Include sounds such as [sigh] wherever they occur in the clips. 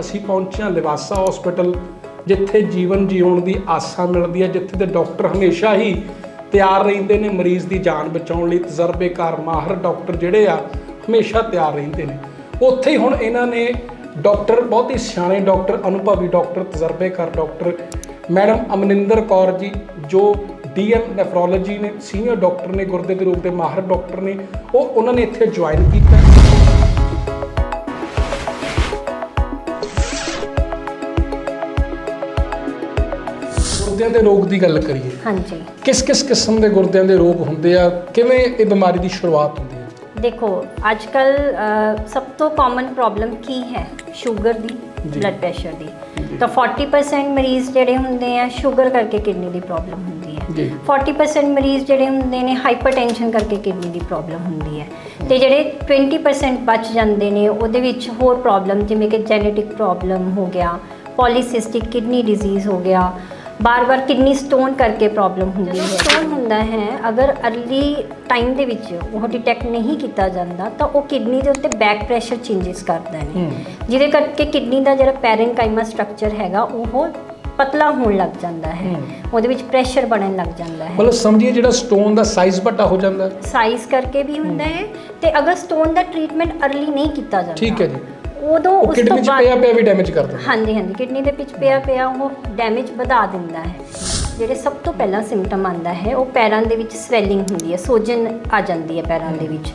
ਅਸੀਂ ਪਹੁੰਚੇ ਹਾਂ ਲਿਵਾਸਾ ਹਸਪੀਟਲ ਜਿੱਥੇ ਜੀਵਨ ਜਿਉਣ ਦੀ ਆਸਾ ਮਿਲਦੀ ਹੈ, ਜਿੱਥੇ ਦੇ ਡਾਕਟਰ ਹਮੇਸ਼ਾ ਹੀ ਤਿਆਰ ਰਹਿੰਦੇ ਨੇ, ਮਰੀਜ਼ ਦੀ ਜਾਨ ਬਚਾਉਣ ਲਈ ਤਜਰਬੇਕਾਰ ਮਾਹਰ ਡਾਕਟਰ ਜਿਹੜੇ ਆ, ਹਮੇਸ਼ਾ ਤਿਆਰ ਰਹਿੰਦੇ ਨੇ। ਉੱਥੇ ਹੀ ਹੁਣ ਇਹਨਾਂ ਨੇ ਡਾਕਟਰ ਬਹੁਤ ਹੀ ਸਿਆਣੇ ਡਾਕਟਰ ਅਨੁਭਵੀ ਡਾਕਟਰ ਤਜਰਬੇਕਾਰ ਡਾਕਟਰ ਮੈਡਮ ਅਮਨਿੰਦਰ ਕੌਰ ਜੀ, ਜੋ ਡੀਐਮ ਨੈਫਰੋਲੋਜੀ ਨੇ ਸੀਨੀਅਰ ਡਾਕਟਰ ਨੇ, ਗੁਰਦੇ ਦੇ ਰੋਗ ਦੇ ਮਾਹਰ ਡਾਕਟਰ ਨੇ, ਉਹ ਉਹਨਾਂ ਨੇ ਇੱਥੇ ਜੁਆਇਨ ਕੀਤਾ। ਗੁਰਦਿਆਂ ਦੇ ਰੋਗ ਦੀ ਗੱਲ ਕਰੀਏ। ਹਾਂਜੀ। ਕਿਸ ਕਿਸ ਕਿਸਮ ਦੇ ਗੁਰਦਿਆਂ ਦੇ ਰੋਗ ਹੁੰਦੇ ਆ? ਕਿਵੇਂ ਇਹ ਬਿਮਾਰੀ ਦੀ ਸ਼ੁਰੂਆਤ ਹੁੰਦੀ ਹੈ? ਦੇਖੋ ਅੱਜ ਕੱਲ ਸਭ ਤੋਂ ਕਾਮਨ ਪ੍ਰੋਬਲਮ ਕੀ ਹੈ? ਸ਼ੂਗਰ ਦੀ। ਬਲੱਡ ਪ੍ਰੈਸ਼ਰ ਦੀ। ਤਾਂ 40% ਮਰੀਜ਼ ਜਿਹੜੇ ਹੁੰਦੇ ਆ ਸ਼ੂਗਰ ਕਰਕੇ ਕਿਡਨੀ ਦੀ ਪ੍ਰੋਬਲਮ ਹੁੰਦੀ ਹੈ। ਜੀ। 40% ਮਰੀਜ਼ ਜਿਹੜੇ ਹੁੰਦੇ ਨੇ ਹਾਈਪਰਟੈਂਸ਼ਨ ਕਰਕੇ ਕਿਡਨੀ ਦੀ ਪ੍ਰੋਬਲਮ ਹੁੰਦੀ ਹੈ। ਤੇ ਜਿਹੜੇ 20% ਬਚ ਜਾਂਦੇ ਨੇ ਉਹਦੇ ਵਿੱਚ ਹੋਰ ਪ੍ਰੋਬਲਮ ਜਿਵੇਂ ਕਿ ਜੈਨੇਟਿਕ ਪ੍ਰੋਬਲਮ ਹੋ ਗਿਆ ਪੋਲੀਸਿਸਟਿਕ ਕਿਡਨੀ ਡਿਜ਼ੀਜ਼ ਹੋ ਗਿਆ ਬਾਰ-ਬਾਰ ਕਿਡਨੀ ਸਟੋਨ ਕਰਕੇ ਪ੍ਰੋਬਲਮ ਹੁੰਦੀ ਹੈ। ਸਟੋਨ ਹੁੰਦਾ ਹੈ ਅਗਰ ਅਰਲੀ ਟਾਈਮ ਦੇ ਵਿੱਚ ਉਹ ਡਿਟੈਕਟ ਨਹੀਂ ਕੀਤਾ ਜਾਂਦਾ ਤਾਂ ਉਹ ਕਿਡਨੀ ਦੇ ਉੱਤੇ ਬੈਕ ਪ੍ਰੈਸ਼ਰ ਚੇਂਜਸ ਕਰਦਾ ਹੂੰ। ਜਿਹਦੇ ਕਰਕੇ ਕਿਡਨੀ ਦਾ ਜਿਹੜਾ ਪੈਰੇਨਕਾਈਮਾ ਸਟਰਕਚਰ ਹੈਗਾ ਉਹ ਪਤਲਾ ਹੋਣ ਲੱਗ ਜਾਂਦਾ ਹੈ। ਉਹਦੇ ਵਿੱਚ ਪ੍ਰੈਸ਼ਰ ਬਣਨ ਲੱਗ ਜਾਂਦਾ ਹੈ। ਮਤਲਬ ਸਮਝੀਏ ਜਿਹੜਾ ਸਟੋਨ ਦਾ ਸਾਈਜ਼ ਵੱਡਾ ਹੋ ਜਾਂਦਾ। ਹੈ। ਸਾਈਜ਼ ਕਰਕੇ ਵੀ ਹੁੰਦਾ ਹੈ ਤੇ ਅਗਰ ਸਟੋਨ ਦਾ ਟ੍ਰੀਟਮੈਂਟ ਅਰਲੀ ਨਹੀਂ ਕੀਤਾ ਜਾਂਦਾ ਠੀਕ ਹੈ ਜੀ। ਉਦੋਂ ਉਹ ਉਸ ਤੋਂ ਕਿਡਨੀ ਚ ਬਾਅਦ ਪਿਆ ਪਿਆ ਵੀ ਡੈਮੇਜ ਕਰ ਦਿੰਦਾ। ਹਾਂਜੀ ਹਾਂਜੀ ਕਿਡਨੀ ਦੇ ਵਿੱਚ ਪਿਆ ਪਿਆ ਉਹ ਡੈਮੇਜ ਵਧਾ ਦਿੰਦਾ ਹੈ। ਜਿਹੜੇ ਸਭ ਤੋਂ ਪਹਿਲਾ ਸਿੰਪਟਮ ਆਂਦਾ ਹੈ ਉਹ ਪੈਰਾਂ ਦੇ ਵਿੱਚ ਸਵੈਲਿੰਗ ਹੁੰਦੀ ਹੈ ਸੋਜਨ ਆ ਜਾਂਦੀ ਹੈ ਪੈਰਾਂ ਦੇ ਵਿੱਚ।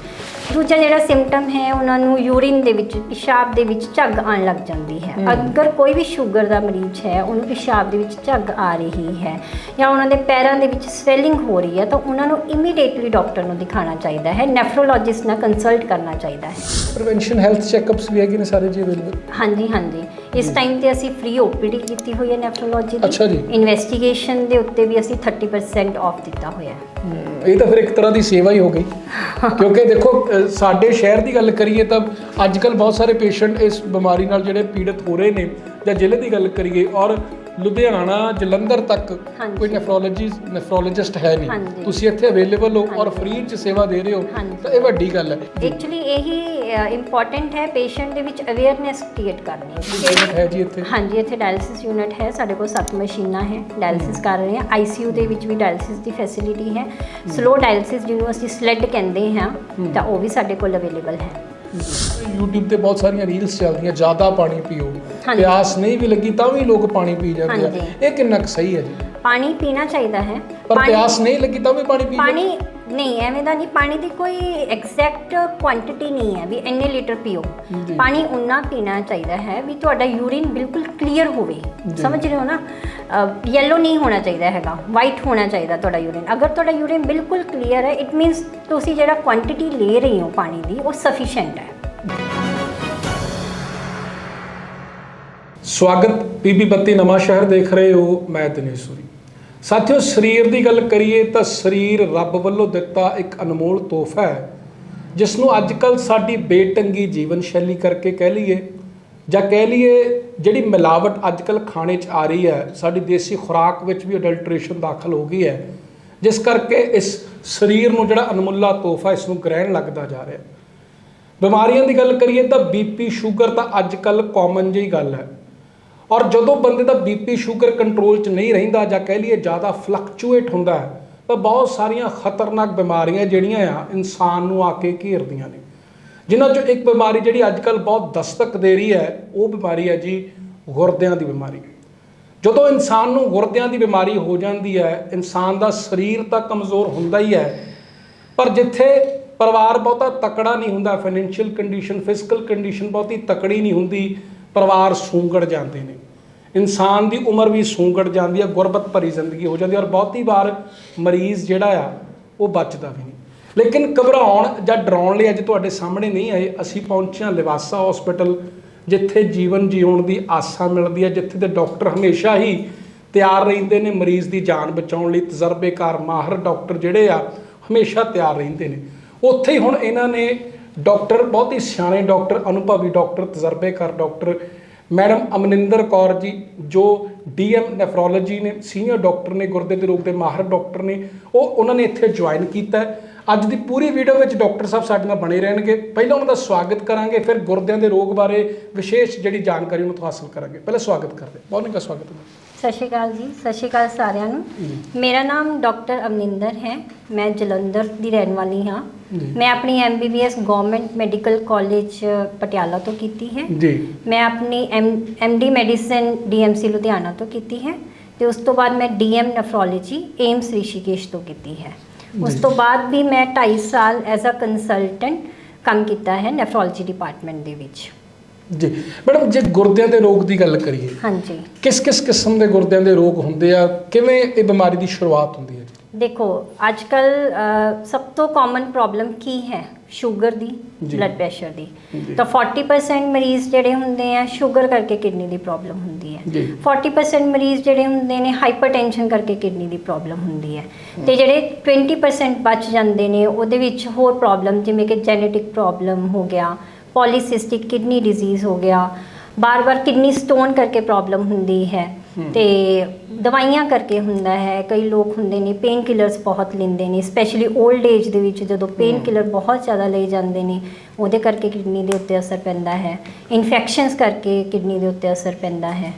ਦੂਜਾ ਜਿਹੜਾ ਸਿੰਪਟਮ ਹੈ ਉਹਨਾਂ ਨੂੰ ਯੂਰਿਨ ਦੇ ਵਿੱਚ ਪਿਸ਼ਾਬ ਦੇ ਵਿੱਚ ਝੱਗ ਆਉਣ ਲੱਗ ਜਾਂਦੀ ਹੈ। ਅਗਰ ਕੋਈ ਵੀ ਸ਼ੂਗਰ ਦਾ ਮਰੀਜ਼ ਹੈ ਉਹਨੂੰ ਪਿਸ਼ਾਬ ਦੇ ਵਿੱਚ ਝੱਗ ਆ ਰਹੀ ਹੈ ਜਾਂ ਉਹਨਾਂ ਦੇ ਪੈਰਾਂ ਦੇ ਵਿੱਚ ਸਵੈਲਿੰਗ ਹੋ ਰਹੀ ਹੈ ਤਾਂ ਉਹਨਾਂ ਨੂੰ ਇਮੀਡੀਏਟਲੀ ਡਾਕਟਰ ਨੂੰ ਦਿਖਾਉਣਾ ਚਾਹੀਦਾ ਹੈ ਨੈਫਰੋਲੋਜਿਸਟ ਨਾਲ ਕੰਸਲਟ ਕਰਨਾ ਚਾਹੀਦਾ ਹੈ। ਪ੍ਰੀਵੈਂਸ਼ਨ ਹੈਲਥ ਚੈੱਕਅਪਸ ਵੀ ਹੈਗੇ ਨੇ ਸਾਰੇ ਜੀ ਅਵੇਲੇਬਲ ਹਾਂਜੀ ਹਾਂਜੀ। ਇਸ ਟਾਈਮ ਤੇ ਅਸੀਂ ਫ੍ਰੀ ਓਪੀਡੀ ਕੀਤੀ ਹੋਈ ਹੈ ਨੈਫਰੋਲੋਜੀ ਦੀ। ਅੱਛਾ ਜੀ। ਇਨਵੈਸਟੀਗੇਸ਼ਨ ਦੇ ਉੱਤੇ ਵੀ ਅਸੀਂ 30% ਆਫ ਦਿੱਤਾ ਹੋਇਆ ਹੈ। ਇਹ ਤਾਂ ਫਿਰ ਇੱਕ ਤਰ੍ਹਾਂ ਦੀ ਸੇਵਾ ਹੀ ਹੋ ਗਈ। ਕਿਉਂਕਿ ਦੇਖੋ ਅ, ਸਾਡੇ ਸ਼ਹਿਰ ਦੀ ਗੱਲ ਕਰੀਏ ਤਾਂ ਅੱਜ ਕੱਲ ਬਹੁਤ ਸਾਰੇ ਪੇਸ਼ੈਂਟ ਇਸ ਬਿਮਾਰੀ ਨਾਲ ਜਿਹੜੇ ਪੀੜਤ ਹੋ ਰਹੇ ਨੇ ਜਾਂ ਜ਼ਿਲ੍ਹੇ ਦੀ ਗੱਲ ਕਰੀਏ ਔਰ ਲੁਧਿਆਣਾ ਜਲੰਧਰ ਤੱਕ ਹਾਂਜੀ। ਕੋਈ ਨੈਫਰੋਲੋਜੀ ਨੈਫਰੋਲੋਜਿਸਟ ਹੈ ਨਹੀਂ। ਹਾਂਜੀ। ਤੁਸੀਂ ਇੱਥੇ ਅਵੇਲੇਬਲ ਹੋ ਔਰ। ਫ੍ਰੀ ਚ ਸੇਵਾ ਦੇ ਰਹੇ ਹੋ। ਹਾਂਜੀ। ਤਾਂ ਇਹ ਵੱਡੀ ਗੱਲ ਹੈ। ਐਕਚੁਅਲੀ ਇਹੀ ਇੰਪੋਰਟੈਂਟ ਹੈ ਪੇਸ਼ੈਂਟ ਦੇ ਵਿੱਚ ਅਵੇਅਰਨੈਸ ਕ੍ਰੀਏਟ ਕਰਨੀ। ਹੈ ਜੀ ਇੱਥੇ। ਹਾਂਜੀ ਇੱਥੇ ਡਾਇਲਿਸਿਸ ਯੂਨਿਟ ਹੈ ਸਾਡੇ ਕੋਲ 7 ਮਸ਼ੀਨਾਂ ਹੈ ਡਾਇਲਿਸਿਸ ਕਰ ਰਹੇ ਹਾਂ। ਆਈਸੀਯੂ ਦੇ ਵਿੱਚ ਵੀ ਡਾਇਲਿਸਿਸ ਦੀ ਫੈਸਿਲਿਟੀ ਹੈ। ਸਲੋ ਡਾਇਲਿਸਿਸ ਜਿਹਨੂੰ ਅਸੀਂ ਸਲੈਡ ਕਹਿੰਦੇ ਹਾਂ ਤਾਂ ਉਹ ਵੀ ਸਾਡੇ ਕੋਲ ਅਵੇਲੇਬਲ ਹੈ। YouTube ਤੇ ਬਹੁਤ ਸਾਰੀਆਂ ਰੀਲਸ ਚੱਲਦੀਆਂ ਜ਼ਿਆਦਾ ਪਾਣੀ ਪੀਓ। ਹਾਂਜੀ। ਪਿਆਸ ਨਹੀਂ ਵੀ ਲੱਗੀ ਤਾਂ ਵੀ ਲੋਕ ਪਾਣੀ ਪੀ ਜਾਂਦੇ ਆ। ਹਾਂਜੀ। ਇਹ ਕਿੰਨਾ ਕੁ ਸਹੀ ਹੈ ਜੀ? ਪਾਣੀ ਪੀਣਾ ਚਾਹੀਦਾ ਹੈ। ਪਰ ਪਾਣੀ- ਪਿਆਸ ਨਹੀਂ ਲੱਗੀ ਤਾਂ ਵੀ ਪਾਣੀ ਪੀ ਪਾਣੀ ਨਹੀਂ ਐਵੇਂ ਦਾ ਨਹੀਂ ਪਾਣੀ ਦੀ ਕੋਈ ਐਗਜ਼ੈਕਟ ਕੁਆਂਟੀਟੀ ਨਹੀਂ ਹੈ ਵੀ ਇੰਨੇ ਲੀਟਰ ਪੀਓ। ਪਾਣੀ ਉਨਾ ਪੀਣਾ ਚਾਹੀਦਾ ਹੈ ਵੀ ਤੁਹਾਡਾ ਯੂਰਿਨ ਬਿਲਕੁਲ ਕਲੀਅਰ ਹੋਵੇ। ਸਮਝ ਰਹੇ ਹੋ ਨਾ? ਯੈਲੋ ਨਹੀਂ ਹੋਣਾ ਚਾਹੀਦਾ ਹੈਗਾ ਵਾਈਟ ਹੋਣਾ ਚਾਹੀਦਾ ਤੁਹਾਡਾ ਯੂਰਿਨ ਅਗਰ ਤੁਹਾਡਾ ਯੂਰਿਨ ਬਿਲਕੁਲ ਕਲੀਅਰ ਹੈ ਇਟ ਮੀਨਸ ਤੁਸੀਂ ਜਿਹੜਾ ਕੁਆਂਟੀਟੀ ਲੈ ਰਹੇ ਹੋ ਪਾਣੀ ਦੀ ਉਹ ਸਫੀਸ਼ੀਐਂਟ ਹੈ। ਸਵਾਗਤ ਪੀਬੀ ਬੱਤੀ ਨਵਾਂ ਸ਼ਹਿਰ ਦੇਖ ਰਹੇ ਹੋ ਮੈਂ ਦਿਨੇਸ਼ ਸੂਰੀ। ਸਾਥੀਓ, ਸਰੀਰ ਦੀ ਗੱਲ ਕਰੀਏ ਤਾਂ ਸਰੀਰ ਰੱਬ ਵੱਲੋਂ ਦਿੱਤਾ ਇੱਕ ਅਨਮੋਲ ਤੋਹਫਾ ਹੈ ਜਿਸ ਨੂੰ ਅੱਜਕੱਲ ਸਾਡੀ ਬੇਟੰਗੀ ਜੀਵਨ ਸ਼ੈਲੀ ਕਰਕੇ ਕਹਿ ਲਈਏ ਜਾਂ ਕਹਿ ਲਈਏ ਜਿਹੜੀ ਮਿਲਾਵਟ ਅੱਜਕੱਲ ਖਾਣੇ 'ਚ ਆ ਰਹੀ ਹੈ, ਸਾਡੀ ਦੇਸੀ ਖੁਰਾਕ ਵਿੱਚ ਵੀ ਅਡਲਟ੍ਰੇਸ਼ਨ ਦਾਖਲ ਹੋ ਗਈ ਹੈ, ਜਿਸ ਕਰਕੇ ਇਸ ਸਰੀਰ ਨੂੰ ਜਿਹੜਾ ਅਨਮੁੱਲਾ ਤੋਹਫਾ ਇਸ ਨੂੰ ਗ੍ਰਹਿਣ ਲੱਗਦਾ ਜਾ ਰਿਹਾ ਬਿਮਾਰੀਆਂ ਦੀ ਗੱਲ ਕਰੀਏ ਤਾਂ ਬੀਪੀ ਸ਼ੂਗਰ ਤਾਂ ਅੱਜ ਕੱਲ ਕਾਮਨ ਜਿਹੀ ਗੱਲ ਹੈ। ਔਰ ਜਦੋਂ ਬੰਦੇ ਦਾ ਬੀਪੀ ਸ਼ੂਗਰ ਕੰਟਰੋਲ 'ਚ ਨਹੀਂ ਰਹਿੰਦਾ ਜਾਂ ਕਹਿ ਲਈਏ ਜ਼ਿਆਦਾ ਫਲਕਚੁਏਟ ਹੁੰਦਾ ਤਾਂ ਬਹੁਤ ਸਾਰੀਆਂ ਖਤਰਨਾਕ ਬਿਮਾਰੀਆਂ ਜਿਹੜੀਆਂ ਆ, ਇਨਸਾਨ ਨੂੰ ਆ ਕੇ ਘੇਰਦੀਆਂ ਨੇ। ਜਿਨ੍ਹਾਂ 'ਚੋਂ ਇੱਕ ਬਿਮਾਰੀ ਜਿਹੜੀ ਅੱਜ ਕੱਲ ਬਹੁਤ ਦਸਤਕ ਦੇ ਰਹੀ ਹੈ, ਉਹ ਬਿਮਾਰੀ ਹੈ ਜੀ ਗੁਰਦਿਆਂ ਦੀ ਬਿਮਾਰੀ। ਜਦੋਂ ਇਨਸਾਨ ਨੂੰ ਗੁਰਦਿਆਂ ਦੀ ਬਿਮਾਰੀ ਹੋ ਜਾਂਦੀ ਹੈ, ਇਨਸਾਨ ਦਾ ਸਰੀਰ ਤਾਂ ਕਮਜ਼ੋਰ ਹੁੰਦਾ ਹੀ ਹੈ, ਪਰ ਜਿੱਥੇ ਪਰਿਵਾਰ ਬਹੁਤਾ ਤਕੜਾ ਨਹੀਂ ਹੁੰਦਾ ਫਾਈਨੈਂਸ਼ੀਅਲ ਕੰਡੀਸ਼ਨ ਫਿਜ਼ੀਕਲ ਕੰਡੀਸ਼ਨ ਬਹੁਤੀ ਤਕੜੀ ਨਹੀਂ ਹੁੰਦੀ ਪਰਿਵਾਰ ਸੂੰਗੜ ਜਾਂਦੇ ਨੇ। ਇਨਸਾਨ ਦੀ ਉਮਰ ਵੀ ਸੂੰਗੜ ਜਾਂਦੀ ਹੈ, ਗੁਰਬਤ ਭਰੀ ਜ਼ਿੰਦਗੀ ਹੋ ਜਾਂਦੀ ਹੈ ਔਰ ਬਹੁਤੀ ਵਾਰ ਮਰੀਜ਼ ਜਿਹੜਾ ਆ, ਉਹ ਬਚਦਾ ਵੀ ਨਹੀਂ। ਲੇਕਿਨ ਘਬਰਾਉਣ ਜਾਂ ਡਰਾਉਣ ਲਈ ਅੱਜ ਤੁਹਾਡੇ ਸਾਹਮਣੇ ਨਹੀਂ ਆਏ, ਅਸੀਂ ਪਹੁੰਚੇ ਹਾਂ ਲਿਵਾਸਾ ਹਸਪੀਟਲ ਜਿੱਥੇ ਜੀਵਨ ਜਿਉਣ ਦੀ ਆਸਾ ਮਿਲਦੀ ਹੈ, ਜਿੱਥੇ ਦੇ ਡਾਕਟਰ ਹਮੇਸ਼ਾ ਹੀ ਤਿਆਰ ਰਹਿੰਦੇ ਨੇ, ਮਰੀਜ਼ ਦੀ ਜਾਨ ਬਚਾਉਣ ਲਈ ਤਜਰਬੇਕਾਰ ਮਾਹਰ ਡਾਕਟਰ ਜਿਹੜੇ ਆ, ਹਮੇਸ਼ਾ ਤਿਆਰ ਰਹਿੰਦੇ ਨੇ। ਉੱਥੇ ਹੀ ਹੁਣ ਇਹਨਾਂ ਨੇ ਡਾਕਟਰ, ਬਹੁਤ ਹੀ ਸਿਆਣੇ ਡਾਕਟਰ, ਅਨੁਭਵੀ ਡਾਕਟਰ, ਤਜਰਬੇਕਾਰ ਡਾਕਟਰ ਮੈਡਮ ਅਮਨਿੰਦਰ ਕੌਰ ਜੀ, ਜੋ ਡੀਐਮ ਨੈਫਰੋਲੋਜੀ ਨੇ, ਸੀਨੀਅਰ ਡਾਕਟਰ ਨੇ ਗੁਰਦੇ ਦੇ ਰੋਗ ਦੇ ਮਾਹਰ ਡਾਕਟਰ ਨੇ, ਉਹ ਉਹਨਾਂ ਨੇ ਇੱਥੇ ਜੁਆਇਨ ਕੀਤਾ। ਅੱਜ ਦੀ ਪੂਰੀ ਵੀਡੀਓ ਵਿੱਚ ਡਾਕਟਰ ਸਾਹਿਬ ਸਾਡੇ ਨਾਲ ਬਣੇ ਰਹਿਣਗੇ। ਪਹਿਲਾਂ ਉਹਨਾਂ ਦਾ ਸਵਾਗਤ ਕਰਾਂਗੇ, ਫਿਰ ਗੁਰਦਿਆਂ ਦੇ ਰੋਗ ਬਾਰੇ ਵਿਸ਼ੇਸ਼ ਜਿਹੜੀ ਜਾਣਕਾਰੀ ਉਹਨਾਂ ਤੋਂ ਹਾਸਲ ਕਰਾਂਗੇ। ਪਹਿਲਾਂ ਸਵਾਗਤ ਕਰਦੇ ਬਹੁਤ ਦਾ ਸਵਾਗਤ ਹੈ। ਸਤਿ ਸ਼੍ਰੀ ਅਕਾਲ ਜੀ ਸਤਿ ਸ਼੍ਰੀ ਅਕਾਲ ਸਾਰਿਆਂ ਨੂੰ। ਮੇਰਾ ਨਾਮ ਡਾਕਟਰ ਅਮਨਿੰਦਰ ਹੈ ਮੈਂ ਜਲੰਧਰ ਦੀ ਰਹਿਣ ਵਾਲੀ ਹਾਂ। ਮੈਂ ਆਪਣੀ MBBS government medical college Patiala ਤੋਂ ਕੀਤੀ ਹੈ ਜੀ ਮੈਂ ਆਪਣੀ ਐਮਡੀ ਮੈਡੀਸਨ ਡੀਐਮਸੀ ਲੁਧਿਆਣਾ ਤੋਂ ਕੀਤੀ ਹੈ ਤੇ ਉਸ ਤੋਂ ਬਾਅਦ ਮੈਂ ਡੀਐਮ ਨੈਫਰੋਲੋਜੀ ਏਮਸ ਰਿਸ਼ੀਕੇਸ਼ ਤੋਂ ਕੀਤੀ ਹੈ ਉਸ। ਤੋਂ ਬਾਅਦ ਵੀ ਮੈਂ 2.5 ਸਾਲ ਐਜ਼ ਅ ਕੰਸਲਟੈਂਟ ਕੰਮ ਕੀਤਾ ਹੈ ਨੈਫਰੋਲੋਜੀ ਡਿਪਾਰਟਮੈਂਟ ਦੇ ਵਿੱਚ ਜੀ। ਮੈਡਮ ਜੇ ਗੁਰਦਿਆਂ ਦੇ ਰੋਗ ਦੀ ਗੱਲ ਕਰੀਏ ਹਾਂਜੀ। ਕਿਸ ਕਿਸ ਕਿਸਮ ਦੇ ਗੁਰਦਿਆਂ ਦੇ ਰੋਗ ਹੁੰਦੇ ਆ? ਕਿਵੇਂ ਇਹ ਬਿਮਾਰੀ ਦੀ ਸ਼ੁਰੂਆਤ ਹੁੰਦੀ ਹੈ ਜੀ? ਦੇਖੋ ਅੱਜ ਕੱਲ ਸਭ ਤੋਂ ਕਾਮਨ ਪ੍ਰੋਬਲਮ ਕੀ ਹੈ? ਸ਼ੂਗਰ ਦੀ। ਬਲੱਡ ਪ੍ਰੈਸ਼ਰ ਦੀ। ਤਾਂ 40% ਮਰੀਜ਼ ਜਿਹੜੇ ਹੁੰਦੇ ਆ ਸ਼ੂਗਰ ਕਰਕੇ ਕਿਡਨੀ ਦੀ ਪ੍ਰੋਬਲਮ ਹੁੰਦੀ ਹੈ। ਜੀ। 40% ਮਰੀਜ਼ ਜਿਹੜੇ ਹੁੰਦੇ ਨੇ ਹਾਈਪਰਟੈਂਸ਼ਨ ਕਰਕੇ ਕਿਡਨੀ ਦੀ ਪ੍ਰੋਬਲਮ ਹੁੰਦੀ ਹੈ। ਤੇ ਜਿਹੜੇ 20% ਬਚ ਜਾਂਦੇ ਨੇ ਉਹਦੇ ਵਿੱਚ ਹੋਰ ਪ੍ਰੋਬਲਮ ਜਿਵੇਂ ਕਿ ਜੈਨੇਟਿਕ ਪ੍ਰੋਬਲਮ ਹੋ ਗਿਆ ਪੋਲੀਸਿਸਟਿਕ ਕਿਡਨੀ ਡਿਜ਼ੀਜ਼ ਹੋ ਗਿਆ ਬਾਰ-ਬਾਰ ਕਿਡਨੀ ਸਟੋਨ ਕਰਕੇ ਪ੍ਰੋਬਲਮ ਹੁੰਦੀ ਹੈ। ਤੇ ਦਵਾਈਆਂ ਕਰਕੇ ਹੁੰਦਾ ਹੈ ਕਈ ਲੋਕ ਹੁੰਦੇ ਨੇ ਪੇਨ ਕਿਲਰਸ ਬਹੁਤ ਲੈਂਦੇ ਨੇ ਸਪੈਸ਼ਲੀ 올ਡ ਏਜ ਦੇ ਵਿੱਚ ਜਦੋਂ ਪੇਨ। ਕਿਲਰ ਬਹੁਤ ਜ਼ਿਆਦਾ ਲਈ ਜਾਂਦੇ ਨੇ ਉਹਦੇ ਕਰਕੇ ਕਿਡਨੀ ਦੇ ਉੱਤੇ ਅਸਰ ਪੈਂਦਾ ਹੈ ਇਨਫੈਕਸ਼ਨਸ ਕਰਕੇ ਕਿਡਨੀ ਦੇ ਉੱਤੇ ਅਸਰ ਪੈਂਦਾ ਹੈ।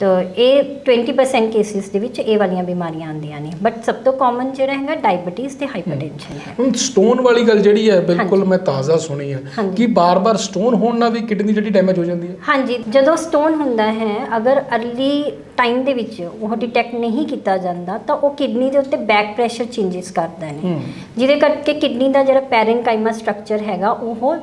ਤਾਂ ਇਹ 20% ਕੇਸਿਸ ਦੇ ਵਿੱਚ ਇਹ ਵਾਲੀਆਂ ਬਿਮਾਰੀਆਂ ਆਉਂਦੀਆਂ ਨੇ। ਬਟ ਸਭ ਤੋਂ ਕਾਮਨ ਜਿਹੜਾ ਹੈਗਾ ਡਾਇਬੀਟੀਜ਼ ਤੇ ਹਾਈਪਰਟੈਂਸ਼ਨ ਹੈ। ਹੁਣ ਸਟੋਨ ਵਾਲੀ ਗੱਲ ਜਿਹੜੀ ਹੈ ਬਿਲਕੁਲ। ਮੈਂ ਤਾਜ਼ਾ ਸੁਣੀ ਹੈ। ਕਿ ਬਾਰ-ਬਾਰ ਸਟੋਨ ਹੋਣ ਨਾਲ ਵੀ ਕਿਡਨੀ ਜਿਹੜੀ ਡੈਮੇਜ ਹੋ ਜਾਂਦੀ ਹੈ। ਹਾਂਜੀ ਜਦੋਂ ਸਟੋਨ ਹੁੰਦਾ ਹੈ ਅਗਰ ਅਰਲੀ ਟਾਈਮ ਦੇ ਵਿੱਚ ਉਹ ਡਿਟੈਕਟ ਨਹੀਂ ਕੀਤਾ ਜਾਂਦਾ ਤਾਂ ਉਹ ਕਿਡਨੀ ਦੇ ਉੱਤੇ ਬੈਕ ਪ੍ਰੈਸ਼ਰ ਚੇਂਜਸ ਕਰਦਾ ਨੇ। ਜਿਹਦੇ ਕਰਕੇ ਕਿਡਨੀ ਦਾ ਜਿਹੜਾ ਪੈਰੇਨਕਾਈਮਾ ਸਟਰਕਚਰ ਹੈਗਾ ਉਹ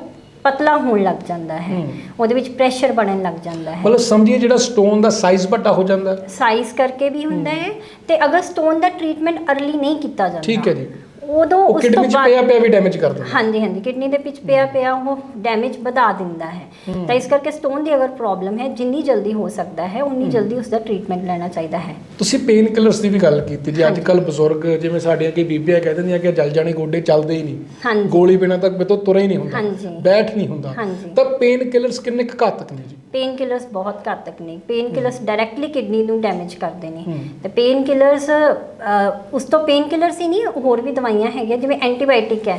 ਪਤਲਾ ਹੋਣ ਲੱਗ ਜਾਂਦਾ ਹੈ। ਉਹਦੇ ਵਿੱਚ ਪ੍ਰੈਸ਼ਰ ਬਣਨ ਲੱਗ ਜਾਂਦਾ ਹੈ ਮਤਲਬ ਸਮਝੀਏ ਜਿਹੜਾ ਸਟੋਨ ਦਾ ਸਾਈਜ਼ ਵੱਡਾ ਹੋ ਜਾਂਦਾ। ਸਾਈਜ਼ ਕਰਕੇ ਵੀ ਹੁੰਦਾ ਹੈ ਤੇ ਅਗਰ ਸਟੋਨ ਦਾ ਟ੍ਰੀਟਮੈਂਟ ਅਰਲੀ ਨਹੀਂ ਕੀਤਾ ਜਾਂਦਾ ਠੀਕ ਹੈ ਜੀ ਉਦੋਂ ਉਹ ਉਸ ਤੋਂ ਕਿਡਨੀ ਚ ਬਾਅਦ ਪਿਆ ਪਿਆ ਵੀ ਡੈਮੇਜ ਕਰ ਦਿੰਦਾ। ਹਾਂਜੀ ਹਾਂਜੀ ਕਿਡਨੀ ਦੇ ਵਿੱਚ ਪਿਆ ਪਿਆ ਉਹ ਡੈਮੇਜ ਵਧਾ ਦਿੰਦਾ ਹੈ। ਤਾਂ ਇਸ ਕਰਕੇ ਸਟੋਨ ਦੀ ਅਗਰ ਪ੍ਰੋਬਲਮ ਹੈ ਜਿੰਨੀ ਜਲਦੀ ਹੋ ਸਕਦਾ ਹੈ ਉਨੀ ਜਲਦੀ ਉਸ ਦਾ ਟ੍ਰੀਟਮੈਂਟ ਲੈਣਾ ਚਾਹੀਦਾ ਹੈ। ਤੁਸੀਂ ਪੇਨ ਕਿਲਰਸ ਦੀ ਵੀ ਗੱਲ ਕੀਤੀ ਜੀ। ਅੱਜ। ਕੱਲ ਬਜ਼ੁਰਗ ਜਿਵੇਂ ਸਾਡੀਆਂ ਕਈ ਬੀਬੀਆਂ ਕਹਿ ਦਿੰਦੀਆਂ ਕਿ ਜਲ ਜਾਣੇ ਗੋਡੇ ਚੱਲਦੇ ਹੀ ਨਹੀਂ। ਹਾਂਜੀ। ਗੋਲੀ ਬਿਨਾਂ ਤੱਕ ਬਿਤੋਂ ਤੁਰ ਹੀ ਨਹੀਂ ਹੁੰਦਾ। ਹਾਂਜੀ। ਬੈਠ ਨਹੀਂ ਹੁੰਦਾ। ਹਾਂਜੀ। ਤਾਂ ਪੇਨ ਕਿਲਰਸ ਕਿੰਨੇ ਕੁ ਘਾਤਕ ਨੇ ਜੀ? ਪੇਨ ਕਿਲਰਸ ਬਹੁਤ ਘਾਤਕ ਨੇ ਪੇਨ ਕਿਲਰਸ ਡਾਇਰੈਕਟਲੀ ਕਿਡਨੀ ਨੂੰ ਡੈਮੇਜ ਕਰਦੇ ਨੇ। ਤੇ ਪੇਨ ਕਿਲਰਸ ਉਸ ਤੋਂ ਪੇਨ ਕਿਲਰਸ ਹੀ ਨਹੀਂ ਹੋਰ ਵੀ ਦਵਾਈਆਂ ਹੈਗੀਆਂ ਜਿਵੇਂ ਐਂਟੀਬਾਇਓਟਿਕ ਹੈ।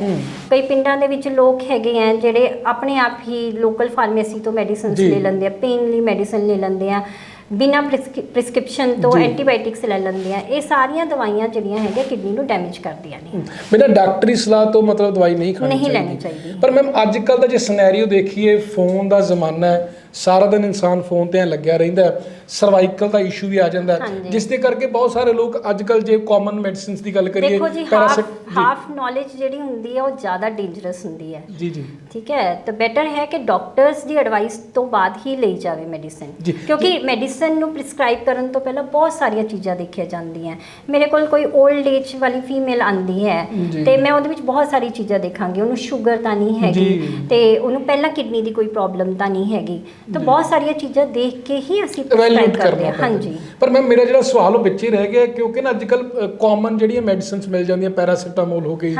ਕਈ ਪਿੰਡਾਂ ਦੇ ਵਿੱਚ ਲੋਕ ਹੈਗੇ ਆ ਜਿਹੜੇ ਆਪਣੇ ਆਪ ਹੀ ਲੋਕਲ ਫਾਰਮੇਸੀ ਤੋਂ ਮੈਡੀਸਿਨਸ। ਲੈ ਲੈਂਦੇ ਆ ਪੇਨ ਲਈ ਮੈਡੀਸਿਨ ਲੈ ਲੈਂਦੇ ਆ ਬਿਨਾਂ ਪ੍ਰਿਸਕ੍ਰਿਪਸ਼ਨ ਤੋਂ। ਐਂਟੀਬਾਇਓਟਿਕਸ ਲੈ ਲੈਂਦੇ ਆ ਇਹ ਸਾਰੀਆਂ ਦਵਾਈਆਂ ਜਿਹੜੀਆਂ ਹੈਗੀਆਂ ਕਿਡਨੀ ਨੂੰ ਡੈਮੇਜ ਕਰਦੀਆਂ ਨੇ ਬਿਨਾਂ ਡਾਕਟਰੀ ਸਲਾਹ ਤੋਂ ਮਤਲਬ ਦਵਾਈ ਨਹੀਂ ਖਾਣੀ ਨਹੀਂ ਲੈਣੀ ਚਾਹੀਦੀ। ਪਰ ਮੈਮ ਅੱਜ ਕੱਲ ਦਾ ਜੇ ਸਿਨੈਰੀਓ ਦੇਖੀਏ ਫੋਨ ਦਾ ਜ਼ਮਾਨਾ ਹੈ ਸਾਰਾ ਦਿਨ ਇਨਸਾਨ ਫੋਨ ਤੇ ਐਂ ਲੱਗਿਆ ਰਹਿੰਦਾ ਸਰਵਾਈਕਲ ਦਾ ਇਸ਼ੂ ਵੀ ਆ ਜਾਂਦਾ ਹਾਂਜੀ। ਜਿਸ ਦੇ ਕਰਕੇ ਬਹੁਤ ਸਾਰੇ ਲੋਕ ਅੱਜ ਕੱਲ ਜੇ ਕਾਮਨ ਮੈਡੀਸਿਨਸ ਦੀ ਗੱਲ ਕਰੀਏ ਦੇਖੋ ਜੀ ਹਾਫ paracet- ਜੀ, ਹਾਫ ਨੌਲੇਜ ਜਿਹੜੀ ਹੁੰਦੀ ਹੈ ਉਹ ਜ਼ਿਆਦਾ ਡੇਂਜਰਸ ਹੁੰਦੀ ਹੈ। ਜੀ ਜੀ। ਠੀਕ ਹੈ? ਤਾਂ ਬੈਟਰ ਹੈ ਕਿ ਡਾਕਟਰਸ ਦੀ ਐਡਵਾਈਸ ਤੋਂ ਬਾਅਦ ਹੀ ਲਈ ਜਾਵੇ ਮੈਡੀਸਿਨ ਜੀ। ਕਿਉਂਕਿ ਮੈਡੀਸਿਨ ਨੂੰ ਪ੍ਰਿਸਕ੍ਰਾਈਬ ਕਰਨ ਤੋਂ ਪਹਿਲਾਂ ਬਹੁਤ ਸਾਰੀਆਂ ਚੀਜ਼ਾਂ ਦੇਖੀਆਂ ਜਾਂਦੀਆਂ ਮੇਰੇ ਕੋਲ ਕੋਈ 올ਡ ਏਜ ਵਾਲੀ ਫੀਮੇਲ ਆਂਦੀ ਹੈ ਜੀ। ਤੇ ਮੈਂ ਉਹਦੇ ਵਿੱਚ ਬਹੁਤ ਸਾਰੀ ਚੀਜ਼ਾਂ ਦੇਖਾਂਗੀ। ਉਹਨੂੰ ਸ਼ੂਗਰ ਤਾਂ ਨਹੀਂ ਹੈਗੀ ਜੀ। ਤੇ ਉਹਨੂੰ ਪਹਿਲਾਂ ਕਿਡਨੀ ਦੀ ਕੋਈ ਪ੍ਰੋਬਲਮ ਤਾਂ ਨਹੀਂ ਹੈਗੀ। ਤਾਂ ਬਹੁਤ ਸਾਰੀਆਂ ਚੀਜ਼ਾਂ ਦੇਖ ਕੇ ਹੀ ਅਸੀਂ ਇਵੈਲੂਏਟ ਕਰਨਾ ਹਾਂ ਪੈਂਦਾ। ਹਾਂਜੀ। ਪਰ ਮੈਂ ਮੇਰਾ ਜਿਹੜਾ ਸਵਾਲ ਉਹ ਵਿੱਚ ਹੀ ਰਹਿ ਗਿਆ ਕਿਉਂਕਿ ਨਾ ਅੱਜ ਕੱਲ ਕਾਮਨ ਜਿਹੜੀਆਂ ਮੈਡੀਸਿਨਸ ਮਿਲ ਜਾਂਦੀਆਂ ਪੈਰਾਸੀਟਾਮੋਲ ਹੋ ਗਈ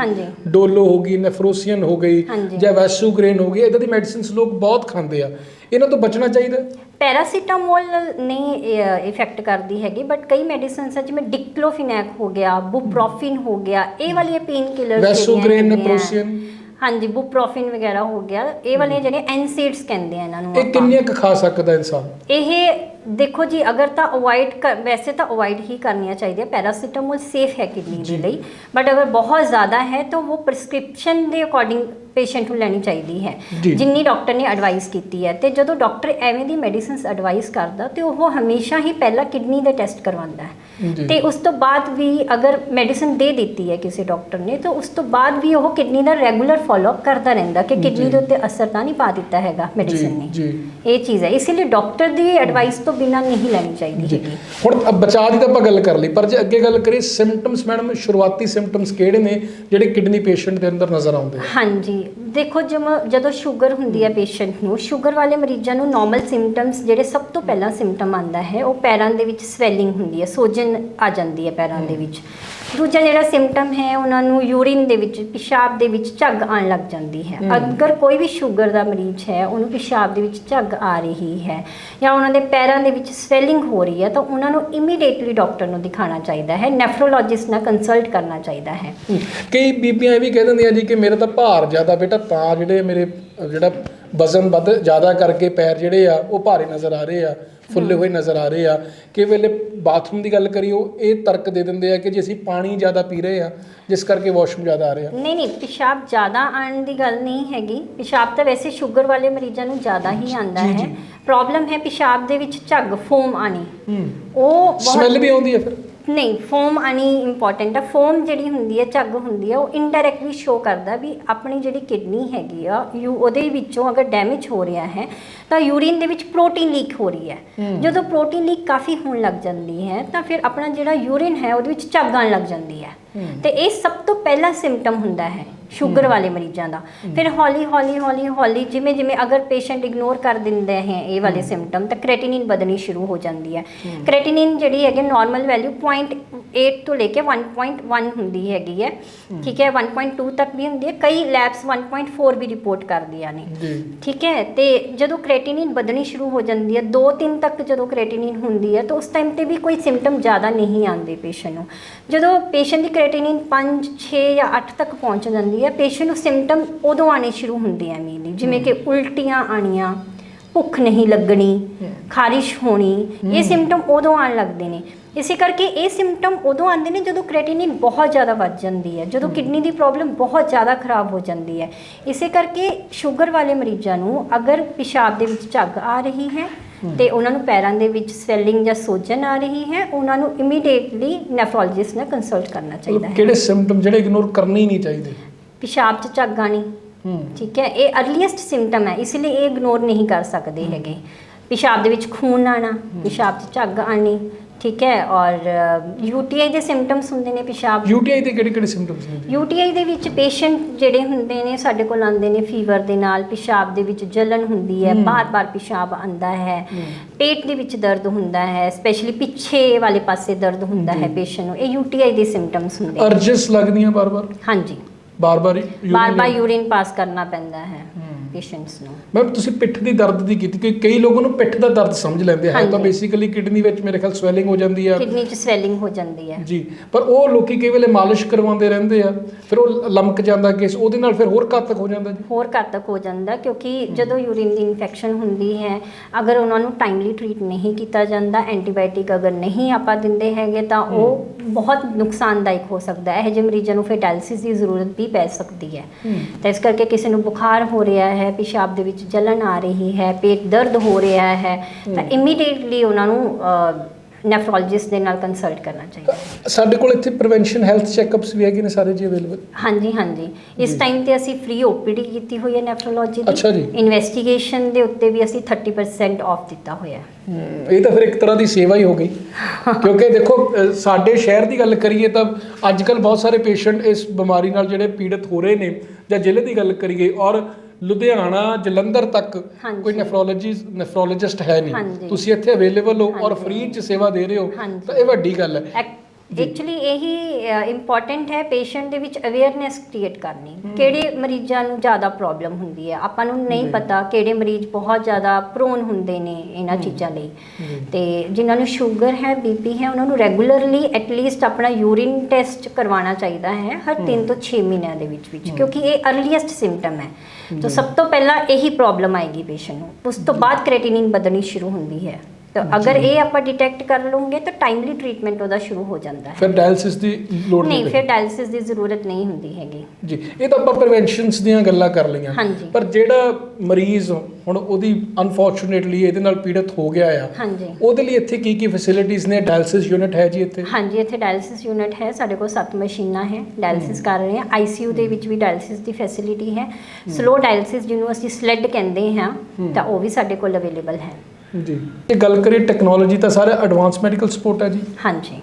ਡੋਲੋ ਹੋ ਗਈ ਨੈਫਰੋਸੀਨ ਹੋ ਗਈ। ਜਾਂ ਵੈਸੂਗ੍ਰੇਨ ਹੋ ਗਈ ਇਦਾਂ ਦੀ ਮੈਡੀਸਿਨਸ ਲੋਕ ਬਹੁਤ ਖਾਂਦੇ ਆ। ਇਹਨਾਂ ਤੋਂ ਬਚਣਾ ਚਾਹੀਦਾ? ਪੈਰਾਸੀਟਾਮੋਲ ਨਹੀਂ ਇਫੈਕਟ ਕਰਦੀ ਹੈਗੀ ਬਟ ਕਈ ਮੈਡੀਸਿਨਸ ਹੈ ਜਿਵੇਂ ਡਿਕਲੋਫਿਨੈਕ ਹੋ ਗਿਆ ਬੁਪਰੋਫਿਨ ਹੋ ਗਿਆ ਇਹ ਵਾਲੀਆਂ ਪੇਨ ਕਿਲਰਸ ਵੈਸੂਗ੍ਰੇਨ ਨੈਪਰੋਸੀਨ ਹਾਂਜੀ ਬੁਪਰੋਫਿਨ ਵਗੈਰਾ ਹੋ ਗਿਆ ਇਹ ਵਾਲੀਆਂ ਜਿਹੜੀਆਂ ਐਨਸੀਡਸ ਕਹਿੰਦੇ ਆ ਇਹਨਾਂ ਨੂੰ ਇਹ। ਕਿੰਨੀਆਂ ਕੁ ਖਾ ਸਕਦਾ ਇਨਸਾਨ ਇਹ ਦੇਖੋ ਜੀ ਅਗਰ ਤਾਂ ਅਵੋਇਡ ਵੈਸੇ ਤਾਂ ਅਵੋਇਡ ਹੀ ਕਰਨੀਆਂ ਚਾਹੀਦੀਆਂ ਪੈਰਾਸੀਟਾਮੋਲ ਸੇਫ ਹੈ ਕਿਡਨੀ। ਦੇ ਲਈ ਬਟ ਅਗਰ ਬਹੁਤ ਜ਼ਿਆਦਾ ਹੈ ਤਾਂ ਉਹ ਪ੍ਰਿਸਕ੍ਰਿਪਸ਼ਨ ਦੇ ਅਕੋਰਡਿੰਗ ਪੇਸ਼ੈਂਟ ਨੂੰ ਲੈਣੀ ਚਾਹੀਦੀ ਹੈ। ਜਿੰਨੀ ਡਾਕਟਰ ਨੇ ਐਡਵਾਈਸ ਕੀਤੀ ਹੈ ਤੇ ਜਦੋਂ ਡਾਕਟਰ ਐਵੇਂ ਦੀ ਮੈਡੀਸਿਨਸ ਐਡਵਾਈਸ ਕਰਦਾ ਤੇ ਉਹ ਹਮੇਸ਼ਾ ਹੀ ਪਹਿਲਾਂ ਕਿਡਨੀ ਦੇ ਟੈਸਟ ਕਰਵਾਉਂਦਾ ਹੈ। ਤੇ ਉਸ ਤੋਂ ਬਾਅਦ ਵੀ ਅਗਰ ਮੈਡੀਸਿਨ ਦੇ ਦਿੱਤੀ ਹੈ ਕਿਸੇ ਡਾਕਟਰ ਨੇ ਤਾਂ ਉਸ ਤੋਂ ਬਾਅਦ ਵੀ ਉਹ ਕਿਡਨੀ ਦਾ ਰੈਗੂਲਰ ਫਾਲੋਅਪ ਕਰਦਾ ਰਹਿੰਦਾ ਕਿ ਕਿਡਨੀ। ਦੇ ਉੱਤੇ ਅਸਰ ਤਾਂ ਨਹੀਂ ਪਾ ਦਿੱਤਾ ਹੈਗਾ ਮੈਡੀਸਿਨ ਨੇ। ਜੀ। ਇਹ ਚੀਜ਼ ਹੈ। ਇਸੇ ਲਈ ਡਾਕਟਰ ਦੀ ਐਡਵਾਈਸ ਤੋਂ ਬਿਨਾਂ ਨਹੀਂ ਲੈਣੀ ਚਾਹੀਦੀ ਜੀ। ਹੈਗੀ। ਹੁਣ ਬਚਾਅ ਦੀ ਤਾਂ ਆਪਾਂ ਗੱਲ ਕਰ ਲਈ ਪਰ ਜੇ ਅੱਗੇ ਗੱਲ ਕਰੀਏ ਸਿੰਪਟਮਸ ਮੈਡਮ ਸ਼ੁਰੂਆਤੀ ਸਿੰਪਟਮਸ ਕਿਹੜੇ ਨੇ ਜਿਹੜੇ ਕਿਡਨੀ ਪੇਸ਼ੈਂਟ ਦੇ ਅੰਦਰ ਨਜ਼ਰ ਆਉਂਦੇ ਹਾਂਜੀ। ਦੇਖੋ ਜਦੋਂ ਸ਼ੂਗਰ ਹੁੰਦੀ ਹੈ ਪੇਸ਼ੈਂਟ ਨੂੰ ਸ਼ੂਗਰ ਵਾਲੇ ਮਰੀਜ਼ਾਂ ਨੂੰ ਨਾਰਮਲ ਸਿੰਪਟਮਸ ਜਿਹੜੇ ਸਭ ਤੋਂ ਪਹਿਲਾਂ ਸਿੰਪਟਮ ਆਂਦਾ ਹੈ ਉਹ ਪੈਰਾਂ ਦੇ ਵਿੱਚ ਸਵੈਲਿੰਗ ਹੁੰਦੀ ਹੈ ਸੋਜਨ ਆ ਜਾਂਦੀ ਹੈ ਪੈਰਾਂ ਦੇ ਵਿੱਚ। ਦੂਜਾ ਜਿਹੜਾ ਸਿੰਪਟਮ ਹੈ ਉਹਨਾਂ ਨੂੰ ਯੂਰਿਨ ਦੇ ਵਿੱਚ ਪਿਸ਼ਾਬ ਦੇ ਵਿੱਚ ਝੱਗ ਆਉਣ ਲੱਗ ਜਾਂਦੀ ਹੈ। ਅਗਰ ਕੋਈ ਵੀ ਸ਼ੂਗਰ ਦਾ ਮਰੀਜ਼ ਹੈ ਉਹਨੂੰ ਪਿਸ਼ਾਬ ਦੇ ਵਿੱਚ ਝੱਗ ਆ ਰਹੀ ਹੈ ਜਾਂ ਉਹਨਾਂ ਦੇ ਪੈਰਾਂ ਦੇ ਵਿੱਚ ਸਵੈਲਿੰਗ ਹੋ ਰਹੀ ਹੈ ਤਾਂ ਉਹਨਾਂ ਨੂੰ ਇਮੀਡੀਏਟਲੀ ਡਾਕਟਰ ਨੂੰ ਦਿਖਾਉਣਾ ਚਾਹੀਦਾ ਹੈ ਨੈਫਰੋਲੋਜਿਸਟ ਨਾਲ ਕੰਸਲਟ ਕਰਨਾ ਚਾਹੀਦਾ ਹੈ। ਕਈ ਬੀਬੀਆਂ ਇਹ ਵੀ ਕਹਿ ਦਿੰਦੀਆਂ ਜੀ ਕਿ ਮੇਰਾ ਤਾਂ ਭਾਰ ਜ਼ਿਆਦਾ ਬੇਟਾ ਤਾਂ ਜਿਹੜੇ ਮੇਰੇ ਜਿਹੜਾ ਵਜ਼ਨ ਵੱਧ ਜ਼ਿਆਦਾ ਕਰਕੇ ਪੈਰ ਜਿਹੜੇ ਆ ਉਹ ਭਾਰੇ ਨਜ਼ਰ ਆ ਰਹੇ ਆ ਫੁੱਲੇ ਹੋਏ ਨਜ਼ਰ ਆ ਰਹੇ ਆ। ਕਿ ਵੇਲੇ ਬਾਥਰੂਮ ਦੀ ਗੱਲ ਕਰੀਏ ਉਹ ਇਹ ਤਰਕ ਦੇ ਦਿੰਦੇ ਆ ਕਿ ਜੇ ਅਸੀਂ ਪਾਣੀ ਜ਼ਿਆਦਾ ਪੀ ਰਹੇ ਆ ਜਿਸ ਕਰਕੇ ਵਾਸ਼ਰੂਮ ਜ਼ਿਆਦਾ ਆ ਰਿਹਾ ਨਹੀਂ ਨਹੀਂ ਪਿਸ਼ਾਬ ਜ਼ਿਆਦਾ ਆਉਣ ਦੀ ਗੱਲ ਨਹੀਂ ਹੈਗੀ। ਪਿਸ਼ਾਬ ਤਾਂ ਵੈਸੇ ਸ਼ੂਗਰ ਵਾਲੇ ਮਰੀਜ਼ਾਂ ਨੂੰ ਜ਼ਿਆਦਾ ਹੀ ਆਉਂਦਾ ਜੀ, ਹੈ। ਜੀ। ਪ੍ਰੋਬਲਮ ਹੈ ਪਿਸ਼ਾਬ ਦੇ ਵਿੱਚ ਝੱਗ ਫੋਮ ਆਣੀ ਹੂੰ ਉਹ ਬਹੁਤ ਸਮੈਲ ਵੀ ਆਉਂਦੀ ਹੈ ਫਿਰ। ਨਹੀਂ ਫੋਮ ਆਣੀ ਇੰਪੋਰਟੈਂਟ ਹੈ ਫੋਮ ਜਿਹੜੀ ਹੁੰਦੀ ਹੈ ਝੱਗ ਹੁੰਦੀ ਹੈ ਉਹ ਇਨਡਾਇਰੈਕਟਲੀ ਸ਼ੋ ਕਰਦਾ ਵੀ ਆਪਣੀ ਜਿਹੜੀ ਕਿਡਨੀ ਹੈਗੀ ਆ ਯੂ ਉਹਦੇ ਵਿੱਚੋਂ ਅਗਰ ਡੈਮੇਜ ਹੋ ਰਿਹਾ ਹੈ ਤਾਂ ਯੂਰਿਨ ਦੇ ਵਿੱਚ ਪ੍ਰੋਟੀਨ ਲੀਕ ਹੋ ਰਹੀ ਹੈ। ਜਦੋਂ ਪ੍ਰੋਟੀਨ ਲੀਕ ਕਾਫੀ ਹੋਣ ਲੱਗ ਜਾਂਦੀ ਹੈ ਤਾਂ ਫਿਰ ਆਪਣਾ ਜਿਹੜਾ ਯੂਰਿਨ ਹੈ ਉਹਦੇ ਵਿੱਚ ਝੱਗ ਆਉਣ ਲੱਗ ਜਾਂਦੀ ਹੈ। ਤੇ ਇਹ ਸਭ ਤੋਂ ਪਹਿਲਾ ਸਿੰਪਟਮ ਹੁੰਦਾ ਹੈ ਸ਼ੂਗਰ ਵਾਲੇ ਮਰੀਜ਼ਾਂ ਦਾ। ਫਿਰ ਹੌਲੀ ਹੌਲੀ ਹੌਲੀ ਹੌਲੀ ਜਿਵੇਂ ਜਿਵੇਂ ਅਗਰ ਪੇਸ਼ੈਂਟ ਇਗਨੋਰ ਕਰ ਦਿੰਦੇ ਹੈ ਇਹ ਵਾਲੇ ਸਿੰਪਟਮ ਤਾਂ ਕ੍ਰੈਟਿਨਿਨ ਵਧਣੀ ਸ਼ੁਰੂ ਹੋ ਜਾਂਦੀ ਹੈ। ਕ੍ਰੈਟਿਨਿਨ ਜਿਹੜੀ ਹੈਗੀ ਨਾਰਮਲ ਵੈਲਿਊ 0.8 ਤੋਂ ਲੈ ਕੇ 1.1 ਹੁੰਦੀ ਹੈਗੀ ਹੈ। ਠੀਕ ਹੈ 1.2 ਤੱਕ ਵੀ ਹੁੰਦੀ ਹੈ। ਕਈ ਲੈਬਸ 1.4 ਵੀ ਰਿਪੋਰਟ ਕਰਦੀਆਂ ਨੇ। ਠੀਕ ਹੈ ਤੇ ਜਦੋਂ ਕ੍ਰੈਟਿਨਿਨ ਵਧਣੀ ਸ਼ੁਰੂ ਹੋ ਜਾਂਦੀ ਹੈ 2-3 ਤੱਕ ਜਦੋਂ ਕ੍ਰੈਟਿਨਿਨ ਹੁੰਦੀ ਹੈ ਤਾਂ ਉਸ ਟਾਈਮ ਤੇ ਵੀ ਕੋਈ ਸਿੰਪਟਮ ਜ਼ਿਆਦਾ ਨਹੀਂ ਆਉਂਦੇ ਪੇਸ਼ੈਂਟ ਨੂੰ। ਜਦੋਂ ਪੇਸ਼ੈਂਟ ਦੀ ਕ੍ਰੈਟਿਨਿਨ 5 6 ਜਾਂ 8 ਤੱਕ ਪਹੁੰਚ ਜਾਂਦੀ ਹੈ। ਪੇਸ਼ੈਂਟ ਨੂੰ ਸਿੰਪਟਮ ਉਦੋਂ ਆਣੇ ਸ਼ੁਰੂ ਹੁੰਦੇ ਆ ਮੇਨਲੀ ਜਿਵੇਂ ਕਿ ਉਲਟੀਆਂ ਆਣੀਆਂ ਭੁੱਖ ਨਹੀਂ ਲੱਗਣੀ ਖਾਰਿਸ਼ ਹੋਣੀ ਇਹ ਸਿੰਪਟਮ ਉਦੋਂ ਆਉਣ ਲੱਗਦੇ ਨੇ। ਇਸੇ ਕਰਕੇ ਇਹ ਸਿੰਪਟਮ ਉਦੋਂ ਆਉਂਦੇ ਨੇ ਜਦੋਂ ਕ੍ਰੈਟਿਨਿਨ ਬਹੁਤ ਜ਼ਿਆਦਾ ਵੱਧ ਜਾਂਦੀ ਹੈ ਜਦੋਂ ਕਿਡਨੀ ਦੀ ਪ੍ਰੋਬਲਮ ਬਹੁਤ ਜ਼ਿਆਦਾ ਖਰਾਬ ਹੋ ਜਾਂਦੀ ਹੈ। ਇਸੇ ਕਰਕੇ ਸ਼ੂਗਰ ਵਾਲੇ ਮਰੀਜ਼ਾਂ ਨੂੰ ਅਗਰ ਪਿਸ਼ਾਬ ਦੇ ਵਿੱਚ ਝੱਗ ਆ ਰਹੀ ਹੈ ਤੇ ਉਹਨਾਂ ਨੂੰ ਪੈਰਾਂ ਦੇ ਵਿੱਚ ਸਵੈਲਿੰਗ ਜਾਂ ਸੋਜਨ ਆ ਰਹੀ ਹੈ ਉਹਨਾਂ ਨੂੰ ਇਮੀਡੀਏਟਲੀ ਨੈਫਰੋਲੋਜਿਸਟ ਨਾਲ ਕੰਸਲਟ ਕਰਨਾ ਚਾਹੀਦਾ ਹੈ। ਕਿਹੜੇ ਸਿੰਪਟਮ ਜਿਹੜੇ ਇਗਨੋਰ ਕਰਨੇ ਹੀ ਨਹੀਂ ਚਾਹੀਦੇ? ਪਿਸ਼ਾਬ 'ਚ ਝੱਗ ਆਣੀ ਠੀਕ ਹੈ ਇਹ ਅਰਲੀਐਸਟ ਸਿੰਪਟਮ ਹੈ ਇਸ ਲਈ ਇਹ ਇਗਨੋਰ ਨਹੀਂ ਕਰ ਸਕਦੇ ਹੈਗੇ। ਪਿਸ਼ਾਬ ਦੇ ਵਿੱਚ ਖੂਨ ਆਣਾ ਪਿਸ਼ਾਬ 'ਚ ਝੱਗ ਆਣੀ ਠੀਕ ਹੈ ਔਰ ਯੂਟੀਆਈ ਦੇ ਸਿੰਪਟਮਸ ਹੁੰਦੇ ਨੇ ਪਿਸ਼ਾਬ। ਯੂਟੀਆਈ ਦੇ ਕਿਹੜੇ ਕਿਹੜੇ ਸਿੰਪਟਮਸ ਨੇ? ਯੂਟੀਆਈ ਦੇ ਵਿੱਚ ਪੇਸ਼ੈਂਟ ਜਿਹੜੇ ਹੁੰਦੇ ਨੇ ਸਾਡੇ ਕੋਲ ਆਉਂਦੇ ਨੇ ਫੀਵਰ ਦੇ ਨਾਲ ਪਿਸ਼ਾਬ ਦੇ ਵਿੱਚ ਜਲਨ ਹੁੰਦੀ ਹੈ। ਬਾਰ-ਬਾਰ ਪਿਸ਼ਾਬ ਆਂਦਾ ਹੈ। ਪੇਟ ਦੇ ਵਿੱਚ ਦਰਦ ਹੁੰਦਾ ਹੈ ਸਪੈਸ਼ਲੀ ਪਿੱਛੇ ਵਾਲੇ ਪਾਸੇ ਦਰਦ ਹੁੰਦਾ ਹੈ। ਪੇਸ਼ੈਂਟ ਨੂੰ। ਇਹ ਯੂਟੀਆਈ ਦੇ ਸਿੰਪਟਮਸ ਹੁੰਦੇ ਨੇ। ਅਰਜਸ ਲੱਗਦੀਆਂ ਬਾਰ-ਬਾਰ? ਹਾਂਜੀ। ਬਾਰ-ਬਾਰ ਬਾਰ-ਬਾਰ ਯੂਰਿਨ ਪਾਸ ਕਰਨਾ ਪੈਂਦਾ ਹੈ। ਪੇਸ਼ੈਂਟਸ ਨੂੰ। ਮੈਮ ਤੁਸੀਂ ਪਿੱਠ ਦੀ ਦਰਦ ਦੀ ਕੀਤੀ ਕਿ ਕਈ ਲੋਕਾਂ ਨੂੰ ਪਿੱਠ ਦਾ ਦਰਦ ਸਮਝ ਲੈਂਦੇ ਹੈ ਤਾਂ। ਬੇਸਿਕਲੀ ਕਿਡਨੀ ਵਿੱਚ ਮੇਰੇ ਖਿਆਲ ਸਵੈਲਿੰਗ ਹੋ ਜਾਂਦੀ ਆ। ਕਿਡਨੀ 'ਚ ਸਵੈਲਿੰਗ ਹੋ ਜਾਂਦੀ ਹੈ ਜੀ ਪਰ ਉਹ ਲੋਕੀ ਕਈ ਵੇਲੇ ਮਾਲਿਸ਼ ਕਰਵਾਉਂਦੇ ਰਹਿੰਦੇ ਆ ਫਿਰ ਉਹ ਲਮਕ ਜਾਂਦਾ ਕੇਸ ਉਹਦੇ ਨਾਲ ਫਿਰ ਹੋਰ ਘਾਤਕ ਹੋ ਜਾਂਦਾ ਜੀ। ਹੋਰ ਘਾਤਕ ਹੋ ਜਾਂਦਾ ਕਿਉਂਕਿ ਜਦੋਂ ਯੂਰਿਨ ਦੀ ਇਨਫੈਕਸ਼ਨ ਹੁੰਦੀ ਹੈ ਅਗਰ ਉਹਨਾਂ ਨੂੰ ਟਾਈਮਲੀ ਟਰੀਟ ਨਹੀਂ ਕੀਤਾ ਜਾਂਦਾ ਐਂਟੀਬਾਇਓਟਿਕ ਅਗਰ ਨਹੀਂ ਆਪਾਂ ਦਿੰਦੇ ਹੈਗੇ ਤਾਂ ਉਹ ਬਹੁਤ ਨੁਕਸਾਨਦਾਇਕ ਹੋ ਸਕਦਾ ਹੈ। ਇਹ ਜਿਹੇ ਮਰੀਜ਼ਾਂ ਨੂੰ ਫਿਰ ਡਾਇਲਿਸਿਸ ਦੀ ਜ਼ਰੂਰਤ ਵੀ ਪੈ ਸਕਦੀ ਹੈ। ਤਾਂ ਇਸ ਕਰਕੇ ਕਿਸੇ ਨੂੰ ਬੁਖਾਰ ਹੋ ਰਿਹਾ ਹੈ ਪਿਸ਼ਾਬ ਦੇ ਵਿੱਚ ਜਲਨ ਆ ਰਹੀ ਹੈ ਪੇਟ ਦਰਦ ਹੋ ਰਿਹਾ ਹੈ ਤਾਂ ਇਮੀਡੀਏਟਲੀ ਉਹਨਾਂ ਨੂੰ ਨੈਫਰੋਲੋਜਿਸਟ ਦੇ ਨਾਲ ਕੰਸਲਟ ਕਰਨਾ ਚਾਹੀਦਾ ਹੈ। ਸਾਡੇ ਕੋਲ ਇੱਥੇ ਪ੍ਰੀਵੈਂਸ਼ਨ ਹੈਲਥ ਚੈੱਕਅਪਸ ਵੀ ਹੈਗੇ ਨੇ ਸਾਰੇ ਜੀ ਅਵੇਲੇਬਲ ਹਾਂਜੀ ਹਾਂਜੀ। ਇਸ। ਟਾਈਮ ਤੇ ਅਸੀਂ ਫ੍ਰੀ ਓਪੀਡੀ ਕੀਤੀ ਹੋਈ ਹੈ ਨੈਫਰੋਲੋਜੀ ਦੀ। ਇਨਵੈਸਟੀਗੇਸ਼ਨ ਦੇ ਉੱਤੇ ਵੀ ਅਸੀਂ 30% ਆਫ ਦਿੱਤਾ ਹੋਇਆ ਹੈ। ਇਹ ਤਾਂ ਫਿਰ ਇੱਕ ਤਰ੍ਹਾਂ ਦੀ ਸੇਵਾ ਹੀ ਹੋ ਗਈ। [laughs] ਕਿਉਂਕਿ ਦੇਖੋ ਸਾਡੇ ਸ਼ਹਿਰ ਦੀ ਗੱਲ ਕਰੀਏ ਤਾਂ ਅੱਜ ਕੱਲ ਬਹੁਤ ਸਾਰੇ ਪੇਸ਼ੈਂਟ ਇਸ ਬਿਮਾਰੀ ਨਾਲ ਜਿਹੜੇ ਪੀੜਤ ਹੋ ਰਹੇ ਨੇ ਜਾਂ ਜ਼ਿਲ੍ਹੇ ਦੀ ਗੱਲ ਕਰੀਏ ਔਰ ਲੁਧਿਆਣਾ ਜਲੰਧਰ ਤੱਕ ਹਾਂਜੀ। ਕੋਈ ਨੈਫਰੋਲੋਜੀ ਨੈਫਰੋਲੋਜਿਸਟ ਹੈ ਨਹੀਂ। ਹਾਂਜੀ। ਤੁਸੀਂ ਇੱਥੇ ਅਵੇਲੇਬਲ ਹੋ ਔਰ। ਫ੍ਰੀ ਚ ਸੇਵਾ ਦੇ ਰਹੇ ਹੋ। ਹਾਂਜੀ। ਤਾਂ ਇਹ ਵੱਡੀ ਗੱਲ ਹੈ। ਐਕਚੁਅਲੀ ਇਹੀ ਇੰਪੋਰਟੈਂਟ ਹੈ ਪੇਸ਼ੈਂਟ ਦੇ ਵਿੱਚ ਅਵੇਅਰਨੈਸ ਕ੍ਰੀਏਟ ਕਰਨੀ। ਕਿਹੜੇ ਮਰੀਜ਼ਾਂ ਨੂੰ ਜ਼ਿਆਦਾ ਪ੍ਰੋਬਲਮ ਹੁੰਦੀ ਹੈ? ਆਪਾਂ ਨੂੰ ਨਹੀਂ। ਪਤਾ ਕਿਹੜੇ ਮਰੀਜ਼ ਬਹੁਤ ਜ਼ਿਆਦਾ ਪ੍ਰੋਨ ਹੁੰਦੇ ਨੇ ਇਹਨਾਂ ਚੀਜ਼ਾਂ ਲਈ। ਤੇ ਜਿਨ੍ਹਾਂ ਨੂੰ ਸ਼ੂਗਰ ਹੈ ਬੀਪੀ ਹੈ ਉਹਨਾਂ ਨੂੰ ਰੈਗੂਲਰਲੀ ਐਟਲੀਸਟ ਆਪਣਾ ਯੂਰਿਨ ਟੈਸਟ ਕਰਵਾਉਣਾ ਚਾਹੀਦਾ ਹੈ ਹਰ 3 ਤੋਂ 6 ਮਹੀਨਿਆਂ ਦੇ ਵਿੱਚ ਵਿੱਚ ਕਿਉਂਕਿ ਇਹ ਅਰਲੀਐਸਟ ਸਿੰਪਟਮ ਹੈ। ਤਾਂ ਸਭ ਤੋਂ ਪਹਿਲਾਂ ਇਹੀ ਪ੍ਰੋਬਲਮ ਆਏਗੀ ਪੇਸ਼ੈਂਟ ਨੂੰ। ਉਸ ਤੋਂ ਬਾਅਦ ਕ੍ਰੈਟਿਨਿਨ ਵਧਣੀ ਸ਼ੁਰੂ ਹੁੰਦੀ ਹੈ। ਤਾਂ ਅਗਰ। ਇਹ ਆਪਾਂ ਡਿਟੈਕਟ ਕਰ ਲਵਾਂਗੇ ਤਾਂ ਟਾਈਮਲੀ ਟ੍ਰੀਟਮੈਂਟ ਉਹਦਾ ਸ਼ੁਰੂ ਹੋ ਜਾਂਦਾ ਹੈ। ਫਿਰ ਡਾਇਲਿਸਿਸ ਦੀ ਲੋੜ ਨਹੀਂ ਨਹੀਂ ਫਿਰ ਡਾਇਲਿਸਿਸ ਦੀ ਜ਼ਰੂਰਤ ਨਹੀਂ ਹੁੰਦੀ ਹੈਗੀ। ਜੀ ਇਹ ਤਾਂ ਆਪਾਂ ਪ੍ਰੀਵੈਂਸ਼ਨਸ ਦੀਆਂ ਗੱਲਾਂ ਕਰ ਲਈਆਂ। ਹਾਂਜੀ। ਪਰ ਜਿਹੜਾ ਮਰੀਜ਼ ਹੁਣ ਉਹਦੀ ਅਨਫੋਰਚੂਨੇਟਲੀ ਇਹਦੇ ਨਾਲ ਪੀੜਤ ਹੋ ਗਿਆ ਆ ਹਾਂਜੀ। ਉਹਦੇ ਲਈ ਇੱਥੇ ਕੀ ਕੀ ਫੈਸਿਲਿਟੀਆਂ ਨੇ? ਡਾਇਲਿਸਿਸ ਯੂਨਿਟ ਹੈ ਜੀ ਇੱਥੇ? ਹਾਂਜੀ ਇੱਥੇ ਡਾਇਲਿਸਿਸ ਯੂਨਿਟ ਹੈ ਸਾਡੇ ਕੋਲ 7 ਮਸ਼ੀਨਾਂ ਹੈ ਡਾਇਲਿਸਿਸ ਕਰ ਰਹੇ ਹਾਂ। ਆਈਸੀਯੂ ਦੇ ਵਿੱਚ ਵੀ ਡਾਇਲਿਸਿਸ ਦੀ ਫੈਸਿਲਿਟੀ ਹੈ। ਸਲੋ ਡਾਇਲਿਸਿਸ ਜਿਹਨੂੰ ਅਸੀਂ ਸਲੈਡ ਕਹਿੰਦੇ ਹਾਂ। ਤਾਂ ਉਹ ਵੀ ਸਾਡੇ ਕੋਲ ਅਵੇਲੇਬਲ ਹੈ। ਜੀ। ਇਹ ਗੱਲ ਕਰੀਏ ਟੈਕਨੋਲੋਜੀ ਤਾਂ ਸਾਰਾ ਐਡਵਾਂਸ ਮੈਡੀਕਲ ਸਪੋਰਟ ਹੈ ਜੀ। ਹਾਂਜੀ।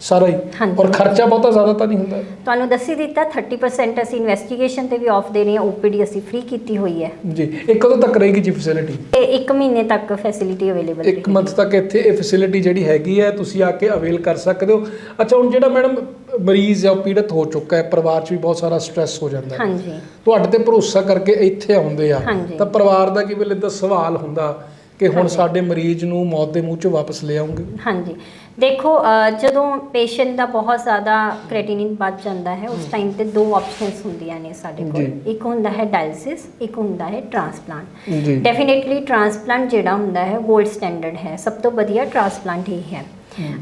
ਸਾਰਾ ਹੀ। ਹਾਂਜੀ। ਔਰ ਖਰਚਾ ਬਹੁਤਾ ਜ਼ਿਆਦਾ ਤਾਂ ਨਹੀਂ ਹੁੰਦਾ। ਤੁਹਾਨੂੰ ਦੱਸੀ ਦਿੱਤਾ 30% ਅਸੀਂ ਇਨਵੈਸਟੀਗੇਸ਼ਨ ਤੇ ਵੀ ਆਫ ਦੇ ਰਹੇ ਹਾਂ। ਓਪੀਡੀ ਅਸੀਂ ਫ੍ਰੀ ਕੀਤੀ ਹੋਈ ਹੈ। ਜੀ। ਇਹ ਕਦੋਂ ਤੱਕ ਰਹੇਗੀ ਜੀ ਫੈਸਿਲਿਟੀ ਇਹ 1 ਮਹੀਨੇ ਤੱਕ ਫੈਸਿਲਿਟੀ ਅਵੇਲੇਬਲ ਇੱਕ ਮੰਥ ਤੱਕ ਇੱਥੇ ਇਹ ਫੈਸਿਲਿਟੀ ਜਿਹੜੀ ਹੈਗੀ ਹੈ ਤੁਸੀਂ ਆ ਕੇ ਅਵੇਲ ਕਰ ਸਕਦੇ ਹੋ। ਅੱਛਾ ਹੁਣ ਜਿਹੜਾ ਮੈਡਮ ਮਰੀਜ਼ ਹੈ ਉਹ ਪੀੜਤ ਹੋ ਚੁੱਕਾ ਹੈ। ਪਰਿਵਾਰ 'ਚ ਵੀ ਬਹੁਤ ਸਾਰਾ ਸਟ੍ਰੈਸ ਹੋ ਜਾਂਦਾ ਹੈ। ਹਾਂਜੀ। ਤੁਹਾਡੇ ਤੇ ਭਰੋਸਾ ਕਰਕੇ ਇੱਥੇ ਆਉਂਦੇ ਆ। ਹਾਂਜੀ। ਤਾਂ ਪਰਿਵਾਰ ਦਾ ਕੀ ਵੇਲੇ ਦਾ ਸਵਾਲ ਹੁੰਦਾ। ਕਿ ਹੁਣ। ਸਾਡੇ ਮਰੀਜ਼ ਨੂੰ ਮੌਤ ਦੇ ਮੂੰਹ 'ਚੋਂ ਵਾਪਸ ਲੈ ਆਉਂਗੇ? ਹਾਂਜੀ। ਦੇਖੋ ਅ, ਜਦੋਂ ਪੇਸ਼ੈਂਟ ਦਾ ਬਹੁਤ ਜ਼ਿਆਦਾ ਕ੍ਰੈਟਿਨਿਨ ਵੱਧ ਜਾਂਦਾ ਹੈ ਉਸ ਟਾਈਮ ਤੇ ਦੋ ਆਪਸ਼ਨਸ ਹੁੰਦੀਆਂ ਨੇ ਸਾਡੇ ਕੋਲ। ਜੀ। ਇੱਕ ਹੁੰਦਾ ਹੈ ਡਾਇਲਿਸਿਸ ਇੱਕ ਹੁੰਦਾ ਹੈ ਟ੍ਰਾਂਸਪਲਾਂਟ ਜੀ। ਡੈਫੀਨਿਟਲੀ ਟ੍ਰਾਂਸਪਲਾਂਟ ਜਿਹੜਾ ਹੁੰਦਾ ਹੈ 골ਡ ਸਟੈਂਡਰਡ ਹੈ। ਸਭ ਤੋਂ ਵਧੀਆ ਟ੍ਰਾਂਸਪਲਾਂਟ ਹੀ। ਹੈ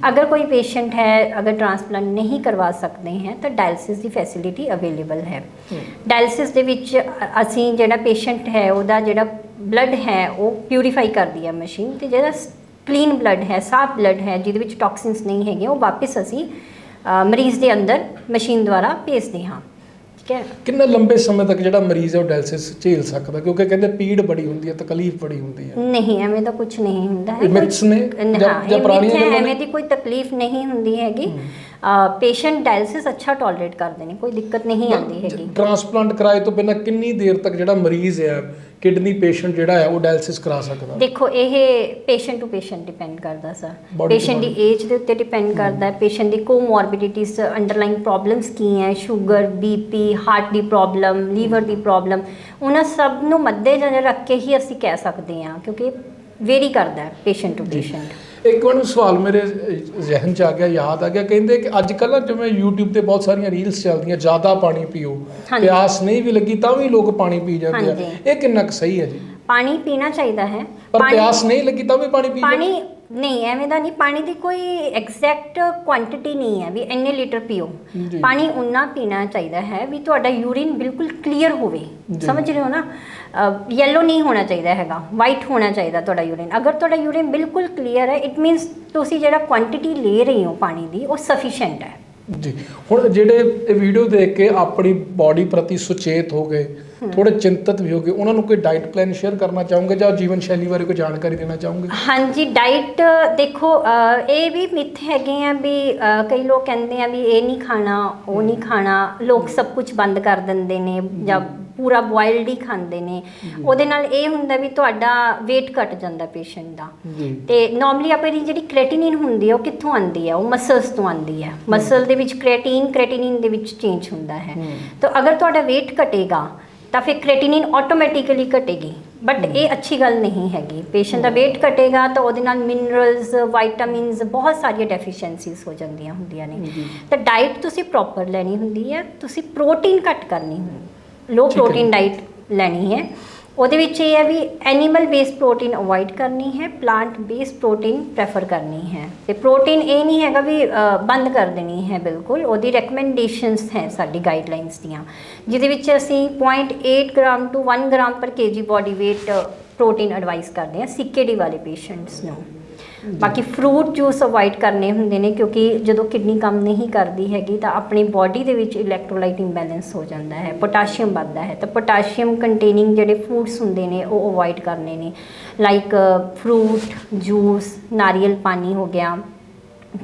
ਅਗਰ ਕੋਈ ਪੇਸ਼ੈਂਟ ਹੈ ਅਗਰ ਟ੍ਰਾਂਸਪਲਾਂਟ ਨਹੀਂ ਕਰਵਾ ਸਕਦੇ ਹੈ ਤਾਂ ਡਾਇਲਿਸਿਸ ਦੀ ਫੈਸਿਲਿਟੀ ਅਵੇਲੇਬਲ ਹੈ। ਡਾਇਲਿਸਿਸ ਦੇ ਵਿੱਚ ਅ- ਅਸੀਂ ਜਿਹੜਾ ਪੇਸ਼ੈਂਟ ਹੈ ਉਹਦਾ ਜਿਹੜਾ ਬਲੱਡ ਹੈ ਉਹ ਪਿਊਰੀਫਾਈ ਕਰਦੀ ਹੈ ਮਸ਼ੀਨ ਤੇ ਜਿਹੜਾ ਕਲੀਨ ਬਲੱਡ ਹੈ ਸਾਫ਼ ਬਲੱਡ ਹੈ ਜਿਹਦੇ ਵਿੱਚ ਟੌਕਸਿਨਸ ਨਹੀਂ ਹੈਗੇ ਉਹ ਵਾਪਸ ਅਸੀਂ ਮਰੀਜ਼ ਦੇ ਅੰਦਰ ਮਸ਼ੀਨ ਦੁਆਰਾ ਭੇਜਦੇ ਹਾਂ। ਠੀਕ ਹੈ? ਕਿੰਨਾ ਲੰਬੇ ਸਮੇਂ ਤੱਕ ਜਿਹੜਾ ਮਰੀਜ਼ ਹੈ ਉਹ ਡਾਇਲਿਸਿਸ ਝੇਲ ਸਕਦਾ ਕਿਉਂਕਿ ਕਹਿੰਦੇ ਪੀੜ ਬੜੀ ਹੁੰਦੀ ਹੈ ਤਕਲੀਫ ਬੜੀ ਹੁੰਦੀ ਹੈ। ਨਹੀਂ ਐਵੇਂ ਦਾ ਕੁਝ ਨਹੀਂ ਹੁੰਦਾ। ਹੈ myths ਨੇ? ਜਾਂ- ਪੁਰਾਣੀਆਂ ਗੱਲਾਂ? ਐਵੇਂ ਦੀ ਕੋਈ ਤਕਲੀਫ ਨਹੀਂ ਹੁੰਦੀ ਹੈਗੀ। ਪੇਸ਼ੈਂਟ ਡਾਇਲਿਸਿਸ ਅੱਛਾ ਟੋਲਰੇਟ ਕਰਦੇ ਨੇ ਕੋਈ ਦਿੱਕਤ ਨਹੀਂ ਆਉਂਦੀ ਹੈਗੀ। ਟ੍ਰਾਂਸਪਲਾਂਟ ਕਰਾਏ ਤੋਂ ਬਿਨਾਂ ਕਿੰਨੀ ਦੇਰ ਤੱਕ ਜਿਹੜਾ ਮਰੀਜ਼ ਹੈ ਕਿਡਨੀ ਪੇਸ਼ੈਂਟ ਜਿਹੜਾ ਹੈ ਉਹ ਡਾਇਲਿਸਿਸ ਕਰਾ ਸਕਦਾ? ਦੇਖੋ ਇਹ ਪੇਸ਼ੈਂਟ ਟੂ ਪੇਸ਼ੈਂਟ ਡਿਪੈਂਡ ਕਰਦਾ ਸਰ ਪੇਸ਼ੈਂਟ ਦੀ ਏਜ ਦੇ ਉੱਤੇ ਡਿਪੈਂਡ ਕਰਦਾ ਹੈ। ਪੇਸ਼ੈਂਟ ਦੀ ਕੋਮੋਰਬਿਡਿਟੀਜ਼ ਅੰਡਰਲਾਈਨ ਪ੍ਰੋਬਲਮਸ ਕੀ ਹੈ? ਸ਼ੂਗਰ ਬੀਪੀ ਹਾਰਟ ਦੀ ਪ੍ਰੋਬਲਮ ਲੀਵਰ ਦੀ ਪ੍ਰੋਬਲਮ ਉਹਨਾਂ ਸਭ ਨੂੰ ਮੱਦੇਨਜ਼ਰ ਰੱਖ ਕੇ ਹੀ ਅਸੀਂ ਕਹਿ ਸਕਦੇ ਹਾਂ ਕਿਉਂਕਿ ਵੇਰੀ ਕਰਦਾ ਹੈ ਪੇਸ਼ੈਂਟ ਟੂ ਪੇਸ਼ੈਂਟ ਇੱਕ ਮੈਨੂੰ ਸਵਾਲ ਮੇਰੇ ਜ਼ਿਹਨ 'ਚ ਆ ਗਿਆ ਯਾਦ ਆ ਗਿਆ। ਕਹਿੰਦੇ ਕਿ ਅੱਜ ਕੱਲ੍ਹ ਨਾ ਜਿਵੇਂ YouTube ਤੇ ਬਹੁਤ ਸਾਰੀਆਂ ਰੀਲਸ ਚੱਲਦੀਆਂ ਜ਼ਿਆਦਾ ਪਾਣੀ ਪੀਓ। ਪਿਆਸ ਨਹੀਂ ਵੀ ਲੱਗੀ ਤਾਂ ਵੀ ਲੋਕ ਪਾਣੀ ਪੀ ਜਾਂਦੇ ਆ। ਇਹ ਕਿੰਨਾ ਕੁ ਸਹੀ ਹੈ ਜੀ? ਪਾਣੀ ਪੀਣਾ ਚਾਹੀਦਾ ਹੈ। ਪਰ ਪਿਆਸ ਨਹੀਂ ਲੱਗੀ ਤਾਂ ਵੀ ਪਾਣੀ ਪੀ ਪਾਣੀ ਨਹੀਂ ਐਵੇਂ ਦਾ ਨਹੀਂ ਪਾਣੀ ਦੀ ਕੋਈ ਐਗਜ਼ੈਕਟ ਕੁਆਂਟੀਟੀ ਨਹੀਂ ਹੈ ਵੀ ਇੰਨੇ ਲੀਟਰ ਪੀਓ। ਪਾਣੀ ਉਨਾ ਪੀਣਾ ਚਾਹੀਦਾ ਹੈ ਵੀ ਤੁਹਾਡਾ ਯੂਰਿਨ ਬਿਲਕੁਲ ਕਲੀਅਰ ਹੋਵੇ। ਸਮਝ ਰਹੇ ਹੋ ਨਾ? ਯੈਲੋ ਨਹੀਂ ਹੋਣਾ ਚਾਹੀਦਾ ਹੈਗਾ ਵਾਈਟ ਹੋਣਾ ਚਾਹੀਦਾ ਤੁਹਾਡਾ ਯੂਰਿਨ ਅਗਰ ਤੁਹਾਡਾ ਯੂਰਿਨ ਬਿਲਕੁਲ ਕਲੀਅਰ ਹੈ ਇਟ ਮੀਨਸ ਤੁਸੀਂ ਜਿਹੜਾ ਕੁਆਂਟੀਟੀ ਲੈ ਰਹੇ ਹੋ ਪਾਣੀ ਦੀ ਉਹ ਸਫੀਸ਼ੀਐਂਟ ਹੈ। ਜੀ। ਹੁਣ ਜਿਹੜੇ ਇਹ ਵੀਡੀਓ ਦੇਖ ਕੇ ਆਪਣੀ ਬਾਡੀ ਪ੍ਰਤੀ ਸੁਚੇਤ ਹੋ ਗਏ ਥੋੜੇ ਚਿੰਤਤ ਵੀ ਹੋ ਗਏ ਉਹਨਾਂ ਨੂੰ ਕੋਈ ਡਾਈਟ ਪਲਾਨ ਸ਼ੇਅਰ ਕਰਨਾ ਚਾਹੋਗੇ ਜਾਂ ਜੀਵਨ ਸ਼ੈਲੀ ਬਾਰੇ ਕੋਈ ਜਾਣਕਾਰੀ ਦੇਣਾ ਚਾਹੋਗੇ? ਹਾਂਜੀ ਡਾਈਟ ਦੇਖੋ ਇਹ ਵੀ ਮਿੱਥ ਹੈਗੇ ਆ ਵੀ ਕਈ ਲੋਕ ਕਹਿੰਦੇ ਆ ਵੀ ਇਹ ਨਹੀਂ ਖਾਣਾ ਉਹ ਨਹੀਂ ਖਾਣਾ ਲੋਕ ਸਭ ਕੁਝ ਬੰਦ ਕਰ ਦਿੰਦੇ ਨੇ ਜਾਂ ਪੂਰਾ ਬੋਇਲਡ ਹੀ ਖਾਂਦੇ ਨੇ। ਉਹਦੇ ਨਾਲ ਇਹ ਹੁੰਦਾ ਵੀ ਤੁਹਾਡਾ weight ਘਟ ਜਾਂਦਾ ਪੇਸ਼ੈਂਟ ਦਾ। ਤੇ ਨਾਰਮਲੀ ਆਪਣੀ ਜਿਹੜੀ ਕ੍ਰੈਟਿਨਿਨ ਹੁੰਦੀ ਹੈ ਉਹ ਕਿੱਥੋਂ ਆਉਂਦੀ ਹੈ ਉਹ ਮਸਲਸ ਤੋਂ ਆਉਂਦੀ ਹੈ ਮਸਲ ਦੇ ਵਿੱਚ ਕ੍ਰੈਟਿਨ ਕ੍ਰੈਟਿਨਿਨ ਦੇ ਵਿੱਚ ਚੇਂਜ ਹੁੰਦਾ ਹੈ। ਤਾਂ ਅਗਰ ਤੁਹਾਡਾ weight ਘਟੇਗਾ ਤਾਂ ਫਿਰ ਕ੍ਰੈਟਿਨਿਨ ਆਟੋਮੈਟਿਕਲੀ ਘਟੇਗੀ। ਬਟ ਇਹ ਅੱਛੀ ਗੱਲ ਨਹੀਂ ਹੈਗੀ। ਪੇਸ਼ੈਂਟ ਦਾ weight ਘਟੇਗਾ ਤਾਂ ਉਹਦੇ ਨਾਲ ਮਿਨਰਲਸ ਵਿਟਾਮਿਨਸ ਬਹੁਤ ਸਾਰੀਆਂ ਡੈਫੀਸ਼ੀਐਂਸੀਜ਼ ਹੋ ਜਾਂਦੀਆਂ ਹੁੰਦੀਆਂ ਨੇ। ਤਾਂ ਡਾਈਟ ਤੁਸੀਂ ਪ੍ਰੋਪਰ ਲੈਣੀ ਹੁੰਦੀ ਹੈ ਤੁਸੀਂ ਪ੍ਰੋਟੀਨ ਘੱਟ ਕਰਨੀ ਹੁੰਦੀ ਲੋ। ਪ੍ਰੋਟੀਨ ਡਾਈਟ ਲੈਣੀ ਹੈ। ਉਹਦੇ ਵਿੱਚ ਇਹ ਹੈ ਵੀ ਐਨੀਮਲ ਬੇਸਡ ਪ੍ਰੋਟੀਨ ਅਵੋਇਡ ਕਰਨੀ ਹੈ ਪਲਾਂਟ ਬੇਸਡ ਪ੍ਰੋਟੀਨ ਪ੍ਰੈਫਰ ਕਰਨੀ ਹੈ। ਤੇ ਪ੍ਰੋਟੀਨ ਇਹ ਨਹੀਂ ਹੈਗਾ ਵੀ ਬੰਦ ਕਰ ਦੇਣੀ ਹੈ ਬਿਲਕੁਲ ਉਹਦੀ ਰეკਮੈਂਡੇਸ਼ਨਸ ਹੈ ਸਾਡੀ ਗਾਈਡਲਾਈਨਸ ਦੀਆਂ ਜਿਹਦੇ ਵਿੱਚ ਅਸੀਂ 0.8 gram to 1 gram per KG body weight protein advise ਕਰਦੇ ਹਾਂ ਸੀਕੇਡੀ ਵਾਲੇ ਪੇਸ਼ੈਂਟਸ ਨੂੰ। ਬਾਕੀ ਫਰੂਟ ਜੂਸ ਅਵੋਇਡ ਕਰਨੇ ਹੁੰਦੇ ਨੇ ਕਿਉਂਕਿ ਜਦੋਂ ਕਿਡਨੀ ਕੰਮ ਨਹੀਂ ਕਰਦੀ ਹੈਗੀ ਤਾਂ ਆਪਣੀ ਬਾਡੀ ਦੇ ਵਿੱਚ ਇਲੈਕਟ੍ਰੋਲਾਈਟ ਇੰਬੈਲੈਂਸ ਹੋ ਜਾਂਦਾ ਹੈ ਪੋਟਾਸ਼ੀਅਮ ਵੱਧਦਾ ਹੈ, ਤਾਂ ਪੋਟਾਸ਼ੀਅਮ ਕੰਟੇਨਿੰਗ ਜਿਹੜੇ ਫੂਡਸ ਹੁੰਦੇ ਨੇ ਉਹ ਅਵੋਇਡ ਕਰਨੇ ਨੇ ਲਾਈਕ ਫਰੂਟ ਜੂਸ ਨਾਰੀਅਲ ਪਾਣੀ ਹੋ ਗਿਆ,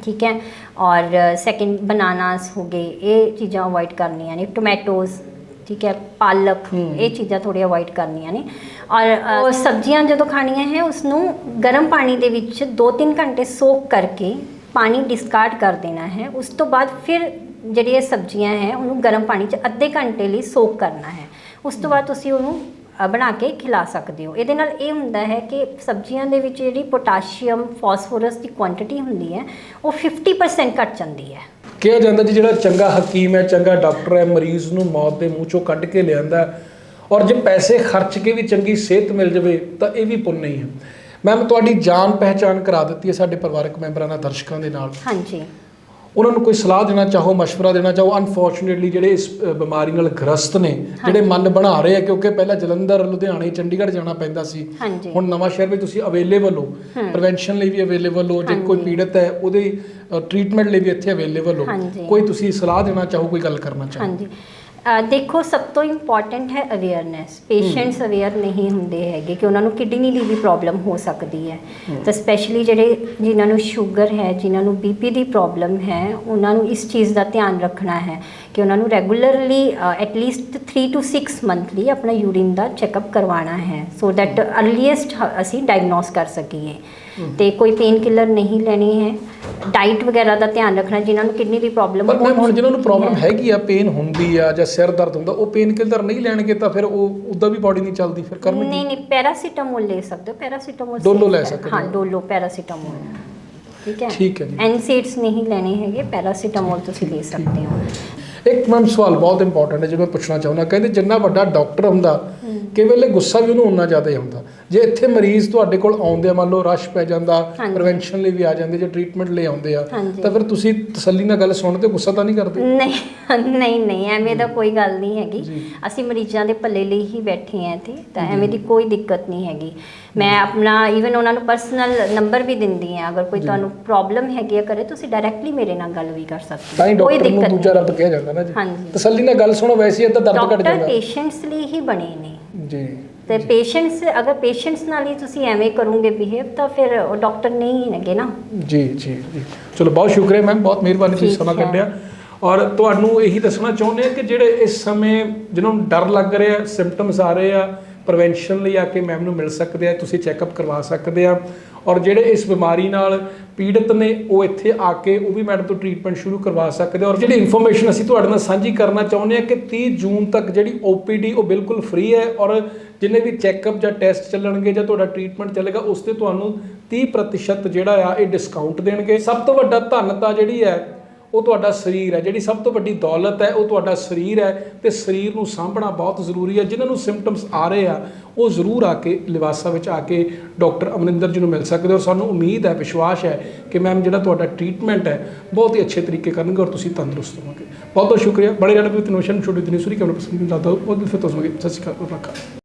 ਠੀਕ ਹੈ, ਔਰ ਸੈਕਿੰਡ ਬਨਾਨਾਸ ਹੋ ਗਏ, ਇਹ ਚੀਜ਼ਾਂ ਅਵੋਇਡ ਕਰਨੀਆਂ ਨੇ ਟੋਮੈਟੋਜ਼ ਠੀਕ ਹੈ ਪਾਲਕ। ਇਹ ਚੀਜ਼ਾਂ ਥੋੜ੍ਹੀਆਂ ਅਵੋਇਡ ਕਰਨੀਆਂ ਨੇ। ਔਰ ਸਬਜ਼ੀਆਂ ਜਦੋਂ ਖਾਣੀਆਂ ਹੈ ਉਸ ਨੂੰ ਗਰਮ ਪਾਣੀ ਦੇ ਵਿੱਚ 2-3 ਘੰਟੇ ਸੋਕ ਕਰਕੇ ਪਾਣੀ ਡਿਸਕਾਰਡ ਕਰ ਦੇਣਾ ਹੈ। ਉਸ ਤੋਂ ਬਾਅਦ ਫਿਰ ਜਿਹੜੀਆਂ ਸਬਜ਼ੀਆਂ ਹੈ ਉਹਨੂੰ ਗਰਮ ਪਾਣੀ 'ਚ ਅੱਧੇ ਘੰਟੇ ਲਈ ਸੋਕ ਕਰਨਾ ਹੈ। ਉਸ ਤੋਂ ਬਾਅਦ ਤੁਸੀਂ ਉਹਨੂੰ ਬਣਾ ਕੇ ਖਿਲਾ ਸਕਦੇ ਹੋ। ਇਹਦੇ ਨਾਲ ਇਹ ਹੁੰਦਾ ਹੈ ਕਿ ਸਬਜ਼ੀਆਂ ਦੇ ਵਿੱਚ ਜਿਹੜੀ ਪੋਟਾਸ਼ੀਅਮ ਫਾਸਫੋਰਸ ਦੀ ਕੁਆਂਟੀਟੀ ਹੁੰਦੀ ਹੈ ਉਹ 50% ਘਟ ਜਾਂਦੀ ਹੈ। ਕਿਹਾ ਜਾਂਦਾ ਜੀ ਜਿਹੜਾ ਚੰਗਾ ਹਕੀਮ ਹੈ, ਚੰਗਾ ਡਾਕਟਰ ਹੈ, ਮਰੀਜ਼ ਨੂੰ ਮੌਤ ਦੇ ਮੂੰਹ ਚੋਂ ਕੱਢ ਕੇ ਲਿਆਂਦਾ ਔਰ ਜੇ ਪੈਸੇ ਖਰਚ ਕੇ ਵੀ ਚੰਗੀ ਸਿਹਤ ਮਿਲ ਜਾਵੇ, ਤਾਂ ਇਹ ਵੀ ਪੁੰਨ ਹੀ ਹੈ। ਮੈਮ, ਤੁਹਾਡੀ ਜਾਣ ਪਹਿਚਾਣ ਕਰਾ ਦਿੱਤੀ ਹੈ ਸਾਡੇ ਪਰਿਵਾਰਕ ਮੈਂਬਰਾਂ ਨਾਲ, ਦਰਸ਼ਕਾਂ ਦੇ ਨਾਲ। ਹਾਂਜੀ। ਉਹਨਾਂ ਨੂੰ ਕੋਈ ਸਲਾਹ ਦੇਣਾ ਚਾਹੋ ਮਸ਼ਵਰਾ ਦੇਣਾ ਚਾਹੋ ਅਨਫੋਰਚੂਨੇਟਲੀ ਜਿਹੜੇ ਇਸ ਬਿਮਾਰੀ ਨਾਲ ਗ੍ਰਸਤ ਨੇ ਜਿਹੜੇ ਮਨ ਬਣਾ ਰਹੇ ਆ ਕਿਉਂਕਿ ਪਹਿਲਾਂ ਜਲੰਧਰ ਲੁਧਿਆਣੇ ਚੰਡੀਗੜ੍ਹ ਜਾਣਾ ਪੈਂਦਾ ਸੀ। ਹੁਣ ਨਵਾਂ ਸ਼ਹਿਰ ਵਿੱਚ ਤੁਸੀਂ ਅਵੇਲੇਬਲ ਹੋ। ਪ੍ਰੀਵੈਂਸ਼ਨ ਲਈ ਵੀ ਅਵੇਲੇਬਲ ਹੋ ਜੇ ਕੋਈ। ਪੀੜਤ ਹੈ ਉਹਦੇ ਟ੍ਰੀਟਮੈਂਟ ਲਈ ਵੀ ਇੱਥੇ ਅਵੇਲੇਬਲ ਹੋ। ਕੋਈ ਤੁਸੀਂ ਸਲਾਹ ਦੇਣਾ ਚਾਹੋ ਕੋਈ ਗੱਲ ਕਰਨਾ ਚਾਹੋ? ਹਾਂਜੀ। ਦੇਖੋ ਸਭ ਤੋਂ ਇੰਪੋਰਟੈਂਟ ਹੈ ਅਵੇਅਰਨੈਸ ਪੇਸ਼ੈਂਟਸ ਅਵੇਅਰ ਨਹੀਂ ਹੁੰਦੇ ਹੈਗੇ ਕਿ ਉਹਨਾਂ ਨੂੰ ਕਿਡਨੀ ਦੀ ਵੀ ਪ੍ਰੋਬਲਮ ਹੋ ਸਕਦੀ ਹੈ। ਤਾਂ ਸਪੈਸ਼ਲੀ ਜਿਹੜੇ ਜਿਨ੍ਹਾਂ ਨੂੰ ਸ਼ੂਗਰ ਹੈ ਜਿਨ੍ਹਾਂ ਨੂੰ ਬੀਪੀ ਦੀ ਪ੍ਰੋਬਲਮ ਹੈ ਉਹਨਾਂ ਨੂੰ ਇਸ ਚੀਜ਼ ਦਾ ਧਿਆਨ ਰੱਖਣਾ ਹੈ। ਕਿ ਉਹਨਾਂ ਨੂੰ regularly at least 3 to 6 monthly ਆਪਣਾ ਯੂਰਿਨ ਦਾ ਚੈੱਕਅਪ ਕਰਵਾਉਣਾ ਹੈ ਸੋ ਦੈਟ ਅਰਲੀਐਸਟ ਅਸੀਂ ਡਾਇਗਨੋਸ ਕਰ ਸਕੀਏ। ਤੇ ਕੋਈ ਪੇਨ ਕਿਲਰ ਨਹੀਂ ਲੈਣੀ ਹੈ। ਡਾਈਟ ਵਗੈਰਾ ਦਾ ਧਿਆਨ ਰੱਖਣਾ ਜਿਨ੍ਹਾਂ ਨੂੰ ਕਿਡਨੀ ਦੀ ਪ੍ਰੋਬਲਮ ਪਰ ਹੁਣ ਜਿਹਨਾਂ ਨੂੰ ਪ੍ਰੋਬਲਮ ਹੈਗੀ ਆ ਪੇਨ ਹੁੰਦੀ ਆ ਜਾਂ ਸਿਰ ਦਰਦ ਹੁੰਦਾ ਉਹ ਪੇਨ ਕਿਲਰ ਨਹੀਂ ਲੈਣਗੇ ਤਾਂ ਫਿਰ ਉਹ ਉਦਾਂ ਵੀ ਬਾਡੀ ਨਹੀਂ ਚੱਲਦੀ ਫਿਰ ਕਰਨਗੇ ਨਹੀਂ ਨਹੀਂ ਪੈਰਾਸੀਟਾਮੋਲ ਲੈ ਸਕਦੇ ਹੋ ਪੈਰਾਸੀਟਾਮੋਲ ਡੋਲੋ ਲੈ। ਸਕਦੇ ਹਾਂ ਹੋ। ਡੋਲੋ ਪੈਰਾਸੀਟਾਮੋਲ ਠੀਕ ਹੈ? ਠੀਕ ਹੈ ਜੀ। ਐਨਸੀਡਸ ਨਹੀਂ ਲੈਣੇ ਹੈਗੇ ਪੈਰਾਸੀਟਾਮੋਲ ਤੁਸੀਂ ਲੈ ਸਕਦੇ ਹੋ। ਇੱਕ ਮੈਮ ਸਵਾਲ ਬਹੁਤ ਇੰਪੋਰਟੈਂਟ ਹੈ ਜਿਵੇਂ ਪੁੱਛਣਾ ਚਾਹੁੰਦਾ ਕਹਿੰਦੇ ਜਿੰਨਾ ਵੱਡਾ ਡਾਕਟਰ ਹੁੰਦਾ ਕਈ ਵੇਲੇ ਗੁੱਸਾ ਵੀ ਉਹਨੂੰ ਉਨਾ ਜ਼ਿਆਦਾ ਹੀ ਹੁੰਦਾ। ਜੇ ਇੱਥੇ ਮਰੀਜ਼ ਤੁਹਾਡੇ ਕੋਲ ਆਉਂਦੇ ਆ ਮੰਨ ਲਓ ਰਸ਼ ਪੈ ਜਾਂਦਾ। ਪ੍ਰੀਵੈਂਸ਼ਨ ਲਈ ਵੀ ਆ ਜਾਂਦੇ ਜਾਂ ਟ੍ਰੀਟਮੈਂਟ ਲਈ ਆਉਂਦੇ ਆ। ਤਾਂ ਫਿਰ ਤੁਸੀਂ ਤਸੱਲੀ ਨਾਲ ਗੱਲ ਸੁਣਦੇ ਗੁੱਸਾ ਤਾਂ ਨਹੀਂ ਕਰਦੇ? ਨਹੀਂ ਨਹੀਂ ਨਹੀਂ ਐਵੇਂ ਦਾ ਕੋਈ ਗੱਲ ਨਹੀਂ ਹੈਗੀ। ਅਸੀਂ ਮਰੀਜ਼ਾਂ ਦੇ ਭਲੇ ਲਈ ਹੀ ਬੈਠੇ ਹਾਂ ਇੱਥੇ ਤਾਂ ਐਵੇਂ ਦੀ ਕੋਈ ਦਿੱਕਤ ਨਹੀਂ ਹੈਗੀ। ਮੈਂ ਆਪਣਾ ਈਵਨ ਉਹਨਾਂ ਨੂੰ ਪਰਸਨਲ ਨੰਬਰ ਵੀ ਦਿੰਦੀ ਹਾਂ ਅਗਰ ਕੋਈ। ਤੁਹਾਨੂੰ ਪ੍ਰੋਬਲਮ ਹੈਗੀ ਹੈ ਕਰੇ ਤੁਸੀਂ ਡਾਇਰੈਕਟਲੀ ਮੇਰੇ ਨਾਲ ਗੱਲ ਵੀ ਕਰ ਸਕਦੇ ਤਾਂ ਹੀ ਕੋਈ ਡਾਕਟਰ ਦਿੱਕਤ ਦੂਜਾ ਨਹੀਂ। ਰੱਬ ਕਿਹਾ ਜਾਂਦਾ ਨਾ ਜੀ। ਤਸੱਲੀ ਨਾਲ ਗੱਲ ਸੁਣੋ ਵੈਸੇ ਹੀ ਤਾਂ ਦਰਦ ਘਟ ਡਾਕਟਰ ਜਾਂਦਾ। ਪੇਸ਼ੈਂਟਸ ਲਈ ਹੀ ਬਣੇ ਨੇ। ਜੀ। ਤੇ ਪੇਸ਼ੈਂਟਸ ਅਗਰ ਪੇਸ਼ੈਂਟਸ ਨਾਲ ਹੀ ਤੁਸੀਂ ਐਵੇਂ ਕਰੋਗੇ ਬਿਹੇਵ ਤਾਂ ਫਿਰ ਉਹ ਡਾਕਟਰ ਨਹੀਂ ਹੈਗੇ ਨਾ। ਜੀ ਜੀ ਜੀ। ਚਲੋ ਬਹੁਤ ਸ਼ੁਕਰੀਆ ਮੈਮ ਬਹੁਤ ਮਿਹਰਬਾਨੀ ਤੁਸੀਂ ਸਮਾਂ। ਕੱਢਿਆ। ਔਰ ਤੁਹਾਨੂੰ ਇਹੀ ਦੱਸਣਾ ਚਾਹੁੰਦੇ ਆ ਕਿ ਜਿਹੜੇ ਇਸ ਸਮੇਂ ਜਿਨ੍ਹਾਂ ਨੂੰ ਡਰ ਲੱਗ ਰਿਹਾ ਸਿੰਪਟਮਸ ਆ ਰਹੇ ਆ ਪ੍ਰੀਵੈਂਸ਼ਨ ਲਈ ਆ ਕੇ ਮੈਮ ਨੂੰ ਮਿਲ ਸਕਦੇ ਆ ਤੁਸੀਂ ਚੈੱਕਅਪ ਕਰਵਾ ਸਕਦੇ ਆ। ਔਰ ਜਿਹੜੇ ਇਸ ਬਿਮਾਰੀ ਨਾਲ ਪੀੜਤ ਨੇ, ਉਹ ਇੱਥੇ ਆ ਕੇ ਉਹ ਵੀ ਮੈਡਮ ਤੋਂ ਟ੍ਰੀਟਮੈਂਟ ਸ਼ੁਰੂ ਕਰਵਾ ਸਕਦੇ ਔਰ ਜਿਹੜੀ ਇਨਫੋਰਮੇਸ਼ਨ ਅਸੀਂ ਤੁਹਾਡੇ ਨਾਲ ਸਾਂਝੀ ਕਰਨਾ ਚਾਹੁੰਦੇ ਹਾਂ ਕਿ 30 ਜੂਨ ਤੱਕ ਜਿਹੜੀ OPD ਉਹ ਬਿਲਕੁਲ ਫ੍ਰੀ ਹੈ ਔਰ ਜਿੰਨੇ ਵੀ ਚੈੱਕਅਪ ਜਾਂ ਟੈਸਟ ਚੱਲਣਗੇ ਜਾਂ ਤੁਹਾਡਾ ਟ੍ਰੀਟਮੈਂਟ ਚੱਲੇਗਾ, ਉਸ ਤੇ ਤੁਹਾਨੂੰ 30% ਜਿਹੜਾ ਆ, ਇਹ ਡਿਸਕਾਊਂਟ ਦੇਣਗੇ। ਸਭ ਤੋਂ ਵੱਡਾ ਧਨ ਜਿਹੜੀ ਹੈ ਉਹ ਤੁਹਾਡਾ ਸਰੀਰ ਹੈ, ਜਿਹੜੀ ਸਭ ਤੋਂ ਵੱਡੀ ਦੌਲਤ ਹੈ, ਉਹ ਤੁਹਾਡਾ ਸਰੀਰ ਹੈ ਤੇ ਸਰੀਰ ਨੂੰ ਸਾਂਭਣਾ ਬਹੁਤ ਜ਼ਰੂਰੀ ਹੈ। ਜਿਨ੍ਹਾਂ ਨੂੰ ਸਿੰਪਟਮਸ ਆ ਰਹੇ ਆ, ਉਹ ਜ਼ਰੂਰ ਆ ਕੇ ਲਿਵਾਸਾ ਵਿੱਚ ਆ ਕੇ ਡਾਕਟਰ ਅਮਰਿੰਦਰ ਜੀ ਨੂੰ ਮਿਲ ਸਕਦੇ ਹੋ। ਸਾਨੂੰ ਉਮੀਦ ਹੈ, ਵਿਸ਼ਵਾਸ ਹੈ ਕਿ ਮੈਮ, ਜਿਹੜਾ ਤੁਹਾਡਾ ਟ੍ਰੀਟਮੈਂਟ ਹੈ, ਬਹੁਤ ਹੀ ਅੱਛੇ ਤਰੀਕੇ ਕਰਨਗੇ ਔਰ ਤੁਸੀਂ ਤੰਦਰੁਸਤ ਹੋਵੋਗੇ। ਬਹੁਤ ਬਹੁਤ ਸ਼ੁਕਰੀਆ। ਬੜੇ ਰਹਿਣਾ ਵੀ ਤਨੋਸ਼ਨ ਛੋਟੀ ਦਿਨੀ ਸੁਰੀ ਕਿ ਆਪਣਾ ਪਸੰਦ ਦਾ ਬਹੁਤ ਬਹੁਤ ਫਿਰ ਤੋਂ ਸਤਿ ਸ਼੍ਰੀ ਅਕਾਲ ਰੱਖਾ